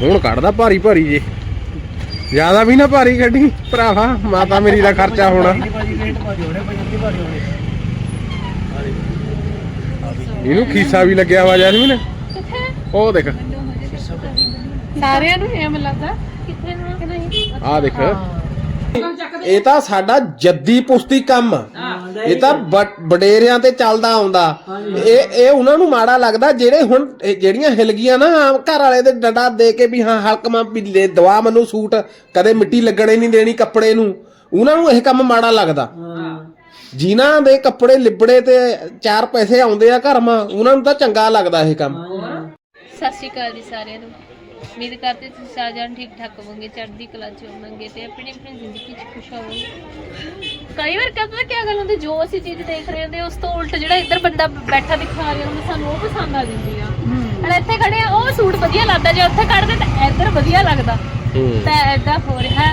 ਹੁਣ ਕੱਢਦਾ ਭਾਰੀ ਭਾਰੀ ਜੇ। ਜ਼ਿਆਦਾ ਵੀ ਨਾ ਭਾਰੀ ਕੱਢੀ ਭਰਾਵਾ ਮਾਤਾ ਮੇਰੀ ਦਾ ਖਰਚਾ ਹੋਣਾ। ਇਹਨੂੰ ਖੀਸਾ ਵੀ ਲੱਗਿਆ ਵਾ ਜੈਸਮੀਨ ਉਹ ਦੇਖ। ਸਾਰਿਆਂ ਨੂੰ ਐਮ ਲੱਗਦਾ। ਕਿੱਥੇ ਨੂੰ? ਆ ਦੇਖ। ਇਹ ਤਾਂ ਸਾਡਾ ਜੱਦੀ ਪੁਸ਼ਤੀ ਕੰਮ। ਆ। ਇਹ ਤਾਂ ਬ- ਵਡੇਰਿਆਂ ਤੇ ਚੱਲਦਾ ਆਉਂਦਾ। ਇਹ ਇਹ ਉਹਨਾਂ ਨੂੰ ਮਾੜਾ ਲੱਗਦਾ ਜਿਹੜੇ ਹੁਣ ਇਹ ਜਿਹੜੀਆਂ ਹਿਲ ਗਈਆਂ ਨਾ ਆਮ ਘਰ ਵਾਲੇ ਦੇ ਡੰਡਾ ਦੇ ਕੇ ਵੀ ਹਾਂ ਹਲਕਮਾ ਵੀ ਲੈ ਦਵਾ ਮੈਨੂੰ ਸੂਟ ਕਦੇ ਮਿੱਟੀ ਲੱਗਣੇ ਨਹੀਂ ਦੇਣੀ ਕੱਪੜੇ ਨੂੰ। ਉਹਨਾਂ ਨੂੰ ਇਹ ਕੰਮ ਮਾੜਾ ਲੱਗਦਾ। ਜਿਨ੍ਹਾਂ ਦੇ ਕੱਪੜੇ ਲਿਬੜੇ ਤੇ ਚਾਰ ਪੈਸੇ ਆਉਂਦੇ ਆ ਘਰ ਮਾ ਉਹਨਾਂ ਨੂੰ ਤਾਂ ਚੰਗਾ ਲੱਗਦਾ ਇਹ ਕੰਮ। ਸਤਿ ਸ਼੍ਰੀ ਅਕਾਲ ਜੀ ਸਾਰਿਆਂ ਨੂੰ। ਉਮੀਦ ਕਰਦੇ ਤੁਸੀਂ ਸਾਰੇ ਜਣ ਠੀਕ ਠਾਕ ਹੋਵੋਗੇ ਚੜ੍ਹਦੀ ਕਲਾ ਚ ਹੋਵੋਗੇ ਤੇ ਆਪਣੀ ਆਪਣੀ ਜ਼ਿੰਦਗੀ 'ਚ ਖੁਸ਼ ਹੋਵੋਗੇ। ਕਈ ਵਾਰ ਕਹਿੰਦਾ ਕੀ ਗੱਲ ਹੁੰਦੀ ਜੋ ਅਸੀਂ ਚੀਜ਼ ਦੇਖ ਰਹੇ ਹੁੰਦੇ ਉਸ ਤੋਂ ਉਲਟ ਜਿਹੜਾ ਇੱਧਰ ਬੰਦਾ ਬੈਠਾ ਦਿਖਾ ਰਿਹਾ ਹੁੰਦਾ ਸਾਨੂੰ ਉਹ ਪਸੰਦ ਆ ਜਾਂਦੀ ਆ। ਹੁਣ ਇੱਥੇ ਖੜੇ ਆ ਉਹ ਸੂਟ ਵਧੀਆ ਲੱਗਦਾ ਜੇ ਉੱਥੇ ਕੱਢਦੇ ਤਾਂ ਇੱਧਰ ਵਧੀਆ ਲੱਗਦਾ। ਤਾਂ ਐਦਾਂ ਹੋ। ਰਿਹਾ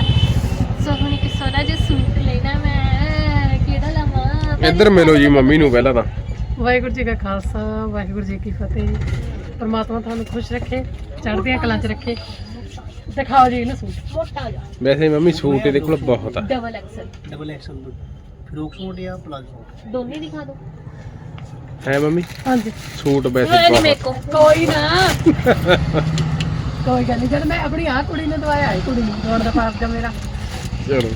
ਸੋ ਹੁਣ ਇੱਕ ਸੋਨਾ ਜਿਹਾ ਸੂਟ ਲੈਣਾ ਮੈਂ ਕਿਹੜਾ ਲਵਾਂ? ਇੱਧਰ ਮਿਲੋ ਜੀ ਮੰਮੀ ਨੂੰ ਪਹਿਲਾਂ ਤਾਂ। ਵਾਹਿਗੁਰੂ ਜੀ ਕਾ ਖਾਲਸਾ ਵਾਹਿਗੁਰੂ ਜੀ ਕੀ ਫਤਿਹ। ਪਰਮਾਤਮਾ ਤੁਹਾਨੂੰ ਖੁਸ਼ ਰੱਖੇ। ਚੜ੍ਹਦੀਆਂ ਕਲਾਂ 'ਚ ਰੱਖੇ। ਦਿਖਾਓ ਜੀ ਇਹਨੂੰ ਸੂਟ। ਮੋਟਾ ਜਿਹਾ ਵੈਸੇ ਮੰਮੀ ਸੂਟ ਇਹਦੇ ਕੋਲ ਬਹੁਤ ਆ। Double XL double XL frock suit. ਜਾਂ ਪਲਾਜ਼ੋ ਦੋਨੇ ਦਿਖਾ ਦਿਓ। ਹੈ ਮੰਮੀ? ਹਾਂਜੀ। ਸੂਟ ਵੈਸੇ ਨਹੀਂ ਬਹੁਤ ਕੋਈ ਨਾ। ਕੋਈ ਗੱਲ ਨਹੀਂ ਜਦ ਮੈਂ ਆਪਣੀ ਆਹ ਕੁੜੀ ਨੂੰ ਦਵਾਇਆ ਹੈ ਕੁੜੀ ਨੂੰ ਦੌੜ ਦਾ ਪਾਪ ਦਾ ਮੇਰਾ। ਚਲੋ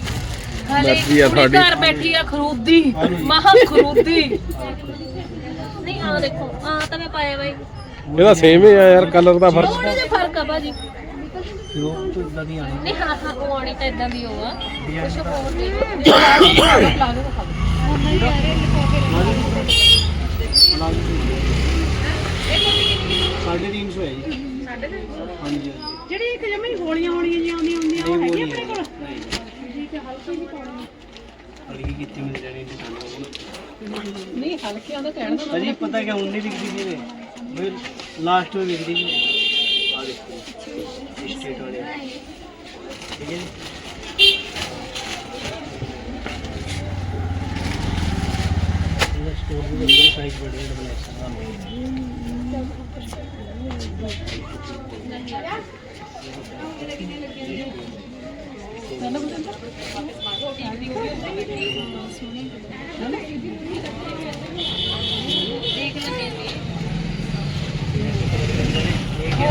ਮਰਜ਼ੀ ਆ ਤੁਹਾਡੀ। ਘਰ ਬੈਠੀ ਆ ਖਰੂਦੀ ਮਹਾ ਖਰੂਦੀ। ਨਹੀਂ ਆ ਦੇਖੋ ਆ ਤਾਂ ਮੈਂ ਪਾਇਆ ਬਾਈ। ਇਹਦਾ ਸੇਮ ਹੀ ਆ ਯਾਰ ਕਲਰ ਦਾ ਫ਼ਰਕ। ਥੋੜਾ ਜਿਹਾ ਫ਼ਰਕ ਆ ਭਾਜੀ। ਫਰੋਕ ਤੋਂ ਇਦਾਂ ਦੀ ਆਣੀ ਨਹੀਂ ਹਾਂ ਹਾਂ ਉਹ ਆਣੀ ਤਾਂ ਇਦਾਂ ਦੀ ਉਹ ਆ। ਕੁਛ ਹੋਰ ਨਹੀਂ ਪਲਾਜ਼ੋ ਦਿਖਾ ਸਾਢੇ ਤਿੰਨ ਸੌ ਹੈ ਜੀ ਹਾਂਜੀ ਜਿਹੜੀ ਇੱਕ ਜਮੀ ਗੋਲੀਆਂ ਹੋਣੀਆਂ ਜੀ ਆਉਂਦੀਆਂ ਹੁੰਦੀਆਂ ਉਹ ਹੈਗੀ ਆਪਣੇ ਕੋਲ? ਹਲਕੀ ਕੀਤੀ ਮਿਲ ਜਾਣੀ ਦੁਕਾਨ ਨਹੀਂ ਹਲਕੇ ਆਉਂਦਾ ਕਹਿਣ ਦਾ ਅਜੀ ਪਤਾ ਕਿ ਹੁਣ ਨਹੀਂ ਵਿਕਦੀ ਜੀ ਇਹ ਲਾਸਟ ਵਿੱਚ ਵਿਕਦੀ ਜੀ ਆ ਦੇਖੋ ਸਟੇਟ ਵਾਲੇ ਠੀਕ ਹੈ ਜੀ ਇਹਦਾ ਸਟੋਰ ਵੀ ਵਧੀਆ ਸਾਈਜ਼ ਬੜੇ ਡਬਲ ਐਕਸਲ ਦਾ ਦੇਖ ਲੈਂਦੇ ਆ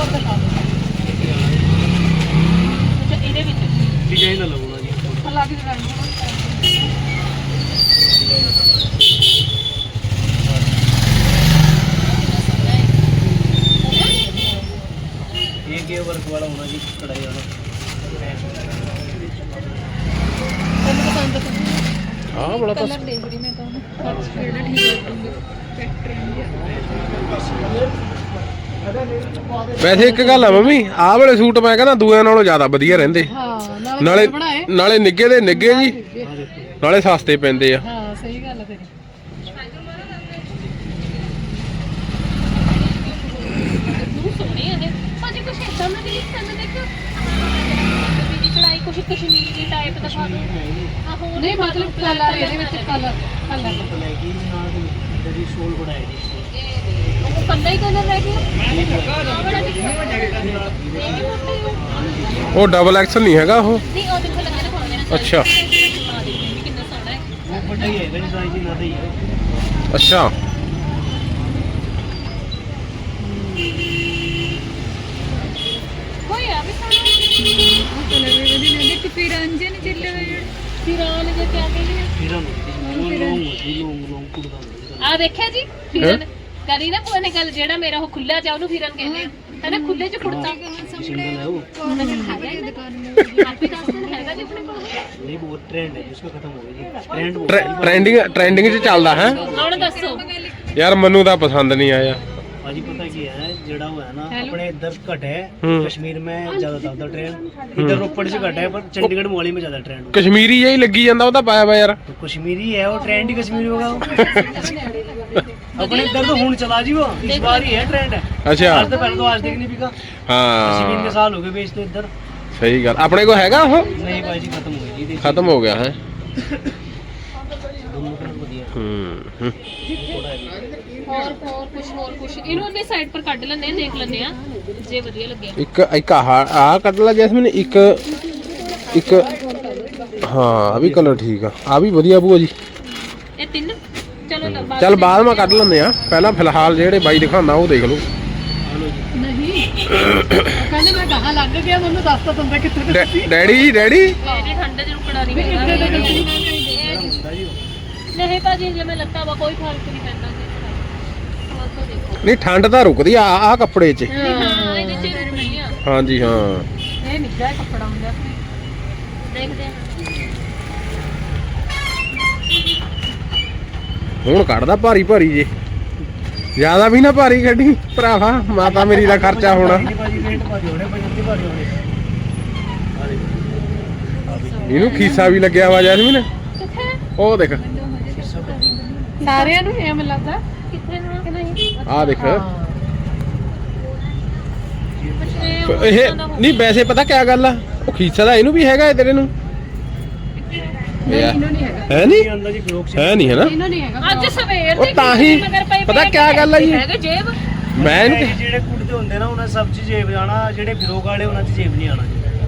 ਅੱਛਾ ਇਹਦੇ ਵਿੱਚ ਡਿਜ਼ਾਈਨ ਦਾ ਲੱਗਣਾ ਜੀ ਲੱਗ ਜਾਣਾ ਇਹ ਕੀ ਵਰਕ ਵਾਲਾ ਹੋਣਾ। ਜੀ ਕੜਾਈ ਵਾਲਾ ਆ ਬੜਾ ਤਾਂ ਦੇਖ ਰਹੀ ਮੈਂ ਤਾਂ ਕਿਹੜਾ ਠੀਕ ਲੱਗੂਗਾ ਵੈਸੇ ਇੱਕ ਗੱਲ ਆ ਮੰਮੀ ਆਹ ਵਾਲੇ ਸੂਟ ਮੈਂ ਕਹਿੰਦਾ ਦੂਆਂ ਨਾਲੋਂ ਜ਼ਿਆਦਾ ਵਧੀਆ ਰਹਿੰਦੇ। ਹਾਂ ਨਾਲੇ ਬਣਾਏ? ਨਾਲੇ ਨਿੱਗੇ ਦੇ ਨਿੱਗੇ ਜੀ। ਨਾਲੇ ਸਸਤੇ ਪੈਂਦੇ ਆ। ਹਾਂ ਸਹੀ ਗੱਲ ਹੈ ਤੇਰੀ। ਨੂੰ ਸੋਹਣੇ ਆ ਨੇ ਭਾਜੀ ਕੁਛ ਇਦਾਂ ਦਾ ਨਹੀਂ ਸਾਨੂੰ ਦੇਖੋ। ਵੀ ਕਢਾਈ ਕੁਛ ਕਸ਼ਮੀਰੀ ਟਾਈਪ ਦਾ ਪਾ ਦੋ। ਆ ਹੋਰ ਨਹੀਂ ਮਤਲਬ ਕਲਰ ਇਹਦੇ ਵਿੱਚ ਕਲਰ ਕਲਰ ਬਲੈਕੀ ਨਾਲ ਜਿਹੜੀ ਸ਼ੋਲ ਬਣਾਈ ਜੀ ਉਹ ਕੱਲਾ ਹੀ ਕਲਰ ਰਹਿ ਗਿਆ ਵੀ ਹੀ। ਉਹ ਡਬਲ ਐਕਸਲ ਨਹੀਂ ਹੈਗਾ ਉਹ? ਨਹੀਂ ਉਹ ਦੇਖੋ ਲੱਗੇ ਨਾ ਪਾਉਂਦੇ ਨੇ ਅੱਛਾ। ਵੀ ਕਿੰਨਾ ਸੋਹਣਾ ਹੈ ਉਹ ਵੱਡਾ ਹੀ ਹੈਗਾ ਜੀ ਸਾਈਜ਼ ਹੀ ਨਾ ਹੀ ਹੈ ਅੱਛਾ। ਕੋਈ ਆ ਵੀ ਸੋਹਣਾ ਫਿਰਾਨ ਜੇ ਕਿਆ ਕਹਿੰਦੇ ਆ? ਉਹ ਲੋਂਗ ਲੋਂਗ ਲੋਂਗ ਕੁੜਦਾ ਆ ਦੇਖਿਆ ਜੀ? ਫਿਰਨ ਕਰੀ ਨਾ ਕੋਈ ਗੱਲ ਜਿਹੜਾ ਮੇਰਾ ਉਹ ਖੁੱਲਾ ਜਾ ਉਹਨੂੰ ਫਿਰਨ ਕਹਿੰਦੇ ਆ ਹੈ ਨਾ ਖੁੱਲੇ ਚ ਕੁੜਤਾ ਸਿੰਗਲ ਹੈ वो ਆਪੀ ਦੱਸ ਦਿਨ ਹੈਗਾ ਜੀ ਆਪਣੇ ਕੋਲ नहीं वो ट्रेंड है जिसका खत्म हो गया जी ट्रेंड वो ਟ੍ਰੈਂਡਿੰਗ ਟ੍ਰੈਂਡਿੰਗ 'ਚ ਚੱਲਦਾ ਹੈ ਹੁਣ ਦੱਸੋ ਯਾਰ ਮੈਨੂੰ ਤਾਂ ਪਸੰਦ ਨਹੀਂ ਆਇਆ भाजी पता क्या है जड़ा हुआ है ना अपने इधर घट है हम्म। कश्मीर में ज्यादा चलता ट्रेंड इधर रोपड़ से घट है पर चंडीगढ़ मोहाली में ज्यादा ट्रेंड ਕਸ਼ਮੀਰੀ ਜਿਹਾ ਹੀ ਲੱਗੀ ਜਾਂਦਾ ਉਹ ਤਾਂ ਪਾਇਆ ਵਾ ਯਾਰ तो कश्मीरी है वो ट्रेंड ही कश्मीरी होगा वो। अपने इधर तो हूं चला जी वो इस बार ही है ट्रेंड है ਅੱਛਾ आज तो पहले तो आज तक नहीं बिका कश्मीर के ਹਾਂ साल हो गए बेचते इधर ਸਹੀ ਗੱਲ ਆਪਣੇ ਕੋਲ ਹੈਗਾ ਉਹ नहीं भाजी खत्म हो गई जी ਖਤਮ ਹੋ ਗਿਆ ਹੈ दोनों कलर बढ़िया ਹੂੰ ਹੂੰ। थोड़ा है ਹੋਰ ਹੋਰ ਕੁਝ ਹੋਰ ਕੁਝ ਇਹਨੂੰ ਉਹਨੇ ਸਾਈਡ ਪਰ ਕੱਢ ਲੈਣੇ ਆ ਦੇਖ ਲੈਣੇ ਆ ਜੇ ਵਧੀਆ ਲੱਗਿਆ ਇੱਕ ਇੱਕ ਆਹ ਆਹ ਕੱਢ ਲਾ ਜੈਸਮੀਨ ਇੱਕ ਇੱਕ ਹਾਂ ਆ ਵੀ ਕਲਰ ਠੀਕ ਆ ਆ ਵੀ ਵਧੀਆ ਭੂਆ ਜੀ ਇਹ ਤਿੰਨ ਚਲੋ ਬਾਅਦ ਮੈਂ ਕੱਢ ਲੈਂਦੇ ਆ ਪਹਿਲਾਂ ਫਿਲਹਾਲ ਜਿਹੜੇ ਬਾਈ ਦਿਖਾਉਂਦਾ ਉਹ ਦੇਖ ਲਓ। ਨਹੀਂ। ਉਹ ਕਹਿੰਦੇ ਮੈਂ ਕਹਾ ਲੱਗ ਗਿਆ ਮੈਨੂੰ ਦੱਸ ਤਾਂ ਦਿੰਦਾ ਕਿੱਥੇ ਡੈ- ਡੈਡੀ ਡੈਡੀ? ਇਹਨੇ ਠੰਡੇ ਚ ਰੁਕਣਾ ਨਹੀਂ ਕਿੱਥੇ ਹੈਗਾ ਦੇ ਦਿੱਤੀ? ਨਹੀਂ ਭਾਜੀ ਜੇ ਮੈਂ ਲੱਤਾਂ ਵਾ ਕੋਈ ਫ਼ਰਕ ਨਹੀਂ ਪੈਂਦਾ। ਜੀ ਹੋਰ ਤੋਂ ਦੇਖੋ ਨਹੀਂ ਠੰਡ ਤਾਂ ਰੁਕਦੀ ਆ ਆ ਕੱਪੜੇ 'ਚ। ਹਾਂ ਇਹਦੇ ਚ ਰੁਕਣੀ ਆ। ਹਾਂਜੀ ਹਾਂ। ਇਹ ਨਿੱਘਾ ਜਿਹਾ ਕੱਪੜਾ ਹੁੰਦਾ ਦੇਖਦੇ ਹਾਂ ਹੁਣ ਕੱਢਦਾ ਭਾਰੀ ਭਾਰੀ ਜੇ। ਜ਼ਿਆਦਾ ਵੀ ਨਾ ਭਾਰੀ ਕੱਢੀ ਭਰਾਵਾ ਮਾਤਾ ਮੇਰੀ ਦਾ ਖਰਚਾ ਹੋਣਾ। ਇਹਨੂੰ ਖੀਸਾ ਵੀ ਲੱਗਿਆ ਵਾ ਜੈਸਮੀਨ। ਉਹ ਦੇਖ। ਸਾਰਿਆਂ ਨੂੰ ਇਹ ਮੈਨੂੰ ਲੱਗਦਾ ਕਿੱਥੇ ਨੂੰ ਆ ਦੇਖ। ਇਹ ਨਹੀਂ ਵੈਸੇ ਪਤਾ ਕਿਆ ਗੱਲ ਆ? ਉਹ ਖੀਸਾ ਦਾ ਇਹਨੂੰ ਵੀ ਹੈਗਾ ਇਹ ਤੇਰੇ ਨੂੰ। ਹੈ ਨਹੀਂ? ਇਹ ਆਂਦਾ ਜੀ ਫਰੋਕ ਸੀ। ਹੈ ਨਹੀਂ ਹੈ ਨਾ? ਇਹਨੂੰ ਨਹੀਂ ਹੈਗਾ ਅੱਜ ਸਵੇਰ ਉਹ ਦੇ ਤਾਂ ਹੀ- ਮਗਰ ਪਏ ਪਤਾ ਪਏ ਕਿਆ ਗੱਲ ਆ ਜੀ? ਹੈਗੇ ਜੇਬ। ਮੈਂ ਇਹਨੂੰ ਇਹ ਜਿਹੜੇ ਕੁੜਤੇ ਹੁੰਦੇ ਨਾ ਉਹਨਾਂ ਸਭ ਚ ਜੇਬ ਜਾਣਾ ਜਿਹੜੇ ਫਿਰੋਕ ਵਾਲੇ ਉਹਨਾਂ ਚ ਜੇਬ ਨਹੀਂ ਆਣਾ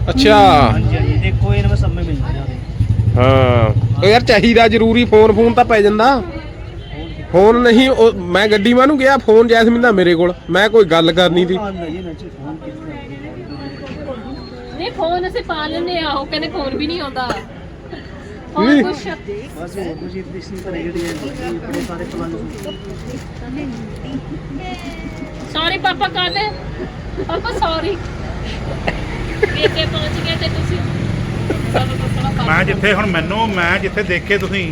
ਅੱਛਾ। ਹਾਂਜੀ ਹਾਂਜੀ ਦੇਖੋ ਇਹਨਾਂ ਵਿੱਚ ਸਭ में ਮਿਲ ਜਾਣਾ ਹਾਂ। ਉਹ ਯਾਰ ਚਾਹੀਦਾ ਜ਼ਰੂਰੀ ਫੋਨ ਫੋਨ ਤਾਂ ਪੈ ਜਾਂਦਾ। ਫੋਨ ਨਹੀਂ ਉਹ ਮੈਂ ਗੱਡੀ ਮਾਂ ਨੂੰ ਗਿਆ ਫੋਨ ਜੈਸਮੀਨ ਦਾ ਮੇਰੇ ਕੋਲ। ਮੈਂ ਕੋਈ ਗੱਲ ਕਰਨੀ ਸੀ। ਆਂਦਾ ਜੀ ਨਾ ਚ ਫੋਨ ਕਿੱਥੇ ਨਹੀਂ ਫੋਨ ਅਸੀਂ ਪਾ ਲੈਨੇ ਆ ਉਹ ਕਹਿੰਦੇ ਫੋਨ ਵੀ ਨਹੀਂ ਆਉਂਦਾ। ਹੋਰ ਨਹੀਂ। ਕੁਛ? ਬਸ ਹੋਰ ਕੁਝ ਇਸ ਨਹੀਂ ਕਰੇ ਜਿਹੜੇ ਆਪਣੇ ਸਾਰੇ ਪਾਪਾ ਕਾਹਦੇ? ਪਾਪਾ ਸੌਰੀ ਇੱਥੇ ਪਹੁੰਚ ਗਏ ਤੇ ਤੁਸੀਂ। ਮੈਂ ਜਿੱਥੇ ਹੁਣ ਮੈਨੂੰ ਮੈਂ ਜਿੱਥੇ ਦੇਖੇ ਤੁਸੀਂ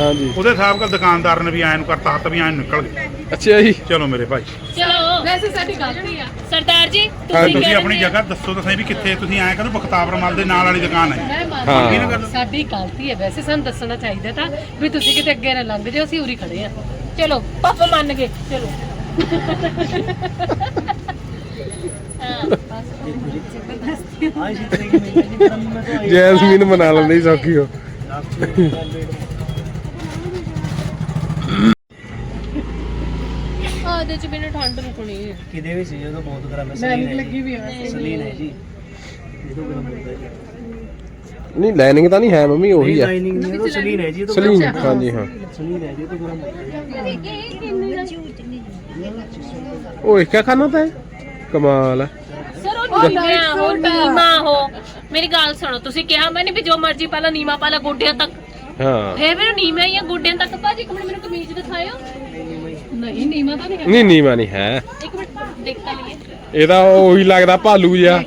ਹਾਂਜੀ। ਉਹਦੇ ਹਿਸਾਬ ਨਾਲ ਦੁਕਾਨਦਾਰ ਨੇ ਵੀ ਐਨ ਕਰਤਾ ਹੱਥ ਵੀ ਐਨ ਨਿਕਲ ਗਏ। ਅੱਛਾ ਜੀ। ਚਲੋ ਮੇਰੇ ਭਾਈ। ਚਲੋ ਸਰਦਾਰ ਜੀ ਤੁਸੀਂ ਆਪਣੀ ਜਗ੍ਹਾ ਦੱਸੋ ਤਾਂ ਸਹੀ ਵੀ ਕਿੱਥੇ ਤੁਸੀਂ ਆਇਆ ਕਰੋ ਬਖਤਾਵ ਰਮਾਲ ਦੇ ਨਾਲ ਵਾਲੀ ਦੁਕਾਨ ਹੈ। ਸਾਡੀ ਗਲਤੀ ਹੈ। ਵੈਸੇ ਸਾਨੂੰ ਦੱਸਣਾ ਚਾਹੀਦਾ ਤਾਂ ਵੀ ਤੁਸੀਂ ਕਿਤੇ ਅੱਗੇ ਨਾ ਲੰਘ ਜਾਓ ਅਸੀਂ ਉਰੀ ਖੜੇ ਆ ਚਲੋ ਪਾਪਾ ਮੰਨ ਗਏ। ਚਲੋ। ਜੈਸਮੀਨ ਮਨਾ ਲੈਂਦੀ ਸੌਖੀ ਹੋ। ਚ ਮੈਨੂੰ ਠੰਡ ਰੁਕਣੀ ਹੈ। ਕਿਤੇ ਵੀ ਸੀ ਜਦੋਂ ਬਹੁਤ ਗਰਮ ਹੈ ਸਲੀਨ ਹੈ ਲੱਗੀ ਸਲੀਨ ਹੈ ਜੀ ਨਹੀਂ ਲਾਈਨਿੰਗ ਤਾਂ ਨਹੀਂ ਹੈ ਮੰਮੀ ਉਹੀ ਹੈ ਲਾਈਨਿੰਗ ਨਹੀਂ ਉਹ ਸਲੀਨ ਹੈ ਜੀ ਇਹ ਤਾਂ ਸਲੀਨ ਹਾਂਜੀ ਹਾਂ। ਸਲੀਨ ਹੈ ਜੀ ਇਹ ਤਾਂ ਗਰਮ ਉਹ ਇਹ ਕੀ ਖਾਣਾ ਤਾਂ ਕਮਾਲ ਹੈ ਸਰ ਉਹ ਹੋ। ਮੇਰੀ ਗੱਲ ਸੁਣੋ ਤੁਸੀਂ ਕਿਹਾ ਮੈਂ ਨਹੀਂ ਵੀ ਜੋ ਮਰਜ਼ੀ ਪਾਲਾ ਨੀਮਾ ਪਾਲਾ ਗੋਡਿਆਂ ਤੱਕ। ਹਾਂ। ਫੇਰ ਨੀਮਾ ਹੀ ਗੋਡਿਆਂ ਤੱਕ। ਭਾਜੀ ਇੱਕ ਮਿੰਟ ਮੈਨੂੰ ਕਮੀਜ਼ ਦਿਖਾਇਓ। ਨਹੀਂ ਨੀਮਾ ਤਾਂ ਨਹੀਂ ਨਹੀਂ ਨਹੀਂ ਹੈ। ਇੱਕ ਮਿੰਟ ਦੇਖ ਤਾਂ ਲਈਏ। ਇਹਦਾ ਉਹੀ ਲੱਗਦਾ ਭਾਲੂ ਜਿਹਾ।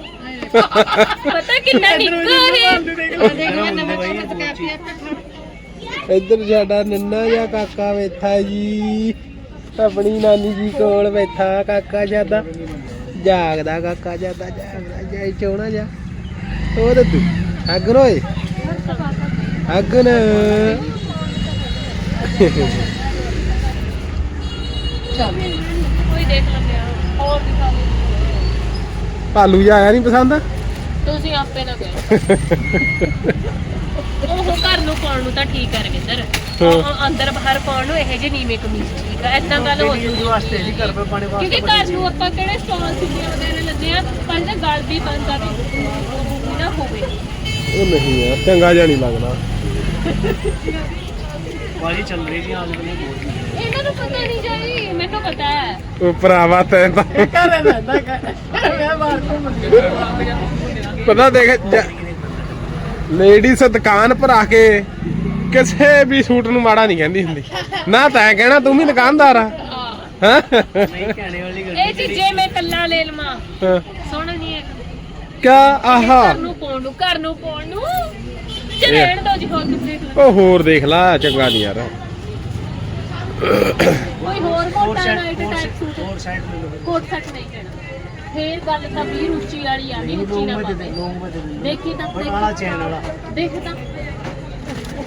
ਪਤਾ ਕਿੰਨਾ ਨਿੱਕਾ ਹੈ ਇੱਧਰ ਸਾਡਾ ਨੰਨਾ ਜਿਹਾ ਕਾਕਾ ਬੈਠਾ ਜੀ। ਆਪਣੀ ਨਾਨੀ ਜੀ ਕੋਲ ਬੈਠਾ ਕਾਕਾ ਜ਼ਿਆਦਾ। ਜਾਗਦਾ ਕਾਕਾ ਜ਼ਿਆਦਾ ਜਾਗਦਾ ਜਾਈ ਚੋਣਾ ਜਾ ਉਹ ਤੂੰ ਅਗਨ ਓਏ ਅਗਨ ਭਾਲੂ ਜਿਹਾ ਆਇਆ ਨਹੀਂ ਪਸੰਦ? ਤੁਸੀਂ ਆਪੇ ਨਾ ਗਏ। ਉਹ ਘਰ ਨੂੰ ਪਾਉਣ ਨੂੰ ਤਾਂ ਠੀਕ ਕਰ ਗਿੰਦਰ ਉਹ ਅੰਦਰ ਬਾਹਰ ਪਾਉਣ ਨੂੰ ਇਹੋ ਜਿਹੇ ਨੀਵੇਂ ਕਮੀਜ਼ ਠੀਕ ਆ ਐਦਾਂ ਗੱਲ ਹੋ ਜਾਂਦੀ ਵਾਸਤੇ ਨਹੀਂ ਘਰ ਪਰ ਪਾਣੇ ਵਾਸਤੇ ਕਿਉਂਕਿ ਘਰ ਨੂੰ ਆਪਾਂ ਕਿਹੜੇ ਸਟਾਲ ਸਿੱਧੀਆਂ ਦੇਣ ਲੱਗੇ ਆ ਪਰ ਜੇ ਗੱਲ ਵੀ ਬੰਦਾ ਵੀ ਨਾ ਹੋਵੇ। ਉਹ ਨਹੀਂ ਯਾਰ ਚੰਗਾ ਜਿਹਾ ਨਹੀਂ ਲੱਗਦਾ। ਬਾਜੀ ਚੱਲ ਰਹੀ ਸੀ ਆਜ ਬਣੇ ਬਹੁਤ ਇਹਨਾਂ ਨੂੰ ਪਤਾ ਨਹੀਂ ਜਾਈ ਮੈਨੂੰ ਪਤਾ ਹੈ। ਉਹ ਭਰਾਵਾ ਤੈਨੂੰ ਤਾਂ। ਪਤਾ ਦੇਖ ਲੇਡੀਜ਼ ਦੁਕਾਨ ਪਰ ਆ ਕੇ ਕਿਸੇ ਵੀ ਸੂਟ ਨੂੰ ਮਾੜਾ ਨਹੀਂ ਕਹਿੰਦੀ ਹੁੰਦੀ। ਨਾ ਤਾਂ ਕਹਿਣਾ ਤੂੰ ਵੀ ਦੁਕਾਨਦਾਰ ਆ। ਹਾਂ। ਇਹ ਚੀਜ਼ੇ ਮੈਂ ਕੱਲਾ ਲੈ ਲਵਾਂ। ਸੋਹਣਾ ਨਹੀਂ ਹੈ ਕਿਆ? ਆਹਾ। ਘਰ ਨੂੰ ਪਾਉਣ ਨੂੰ ਘਰ ਨੂੰ ਪਾਉਣ ਨੂੰ। ਹੋਰ ਦੇਖ ਲਓ ਲਾ ਚੰਗਾ ਨਹੀਂ ਯਾਰ। ਕੋਈ ਹੋਰ ਕੋਟ ਨਾਈਟ ਟਾਈਪ ਸੂਟ ਹੋਰ ਸਾਈਡ ਕੋਟ ਸੈਟ ਨਹੀਂ ਕਹਿਣਾ ਫੇਰ ਗੱਲ ਤਾਂ ਵੀਰ ਉੱਚੀ ਵਾਲੀ ਆ ਨਹੀਂ ਉੱਚੀ ਨਾ ਪਾਵੇ ਦੇਖੀ ਤਾਂ ਵਾਲਾ ਚੈਨ ਵਾਲਾ। ਦੇਖ ਤਾਂ।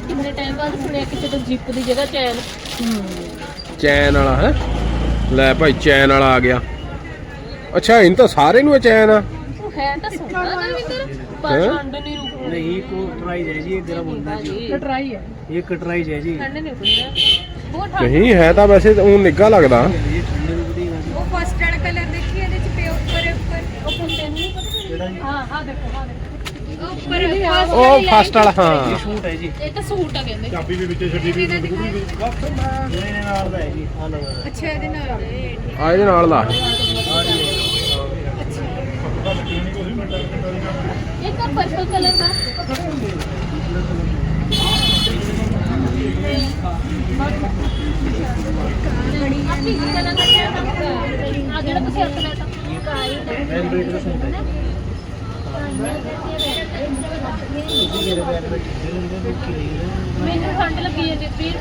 ਕਿੰਨੇ ਟਾਈਮ ਬਾਅਦ ਸੁਣਿਆ ਕਿਸੇ ਤੋਂ ਜਿੱਪ ਦੀ ਜਗ੍ਹਾ ਚੈਨ ਚੈਨ ਵਾਲਾ ਹੈ? ਲੈ ਭਾਈ ਚੈਨ ਵਾਲਾ ਆ ਗਿਆ। ਅੱਛਾ ਇਹਨਾਂ ਤਾਂ ਸਾਰੇ ਨੂੰ ਚੈਨ ਆ। ਹੈ ਤਾਂ ਸੋਹਣਾ ਦਰਵਿੰਦਰ ਪਰ ਹੈਂ? ਠੰਡ ਨਹੀਂ ਰੁਕਣੀ नहीं को ट्राई है जी ये गर्म होता है जी ਟਰਾਈ ਹੈ ये कटराई है जी ਠੰਡ ਨਹੀਂ ਰੁਕਣੀ ਬਹੁਤ ਠੰਡ ਨਹੀਂ ਹੈ ਤਾਂ ਵੈਸੇ ਉਹ ਨਿੱਘਾ ਲੱਗਦਾ ਉਹ ਫਸਟ ਵਾਲਾ ਕਲਰ ਦੇਖੀ ਇਹਦੇ ਚ ਪਿਓ ਉੱਪਰ ਉੱਪਰ ਉਹ ਪੁੱਤੇ ਨਹੀਂ ਪਤਾ ਹਾਂ ਹਾਂ ਦੇਖੋ ਹਾਂ ਦੇਖੋ ਉੱਪਰ ਉਹ ਫਸਟ ਵਾਲਾ ਹਾਂ ਸੂਟ ਹੈ ਜੀ ਇਹ ਤਾਂ ਸੂਟ ਆ ਕਹਿੰਦੇ ਚਾਬੀ ਵੀ ਵਿੱਚ ਛੱਡੀ ਵੀ ਇਹਦੇ ਨਾਲ ਦਾ ਹੈ ਜੀ ਆ ਲਓ ਅੱਛਾ ਇਹਦੇ ਨਾਲ ਇਹ ਠੀਕ। ਆ ਇਹਦੇ ਨਾਲ ਦਾ ਇਹ ਵੈਲਵੇਟ ਦਾ ਸੂਟ ਹੈ ਜੀ ਮੇਰੇ ਬੈਗ ਵਿੱਚ ਜਿਹੜੇ ਲੋਕੀ ਨਹੀਂ ਮੈਨੂੰ ਠੰਡ ਲੱਗੀ ਹੈ ਜੀ ਫਿਰ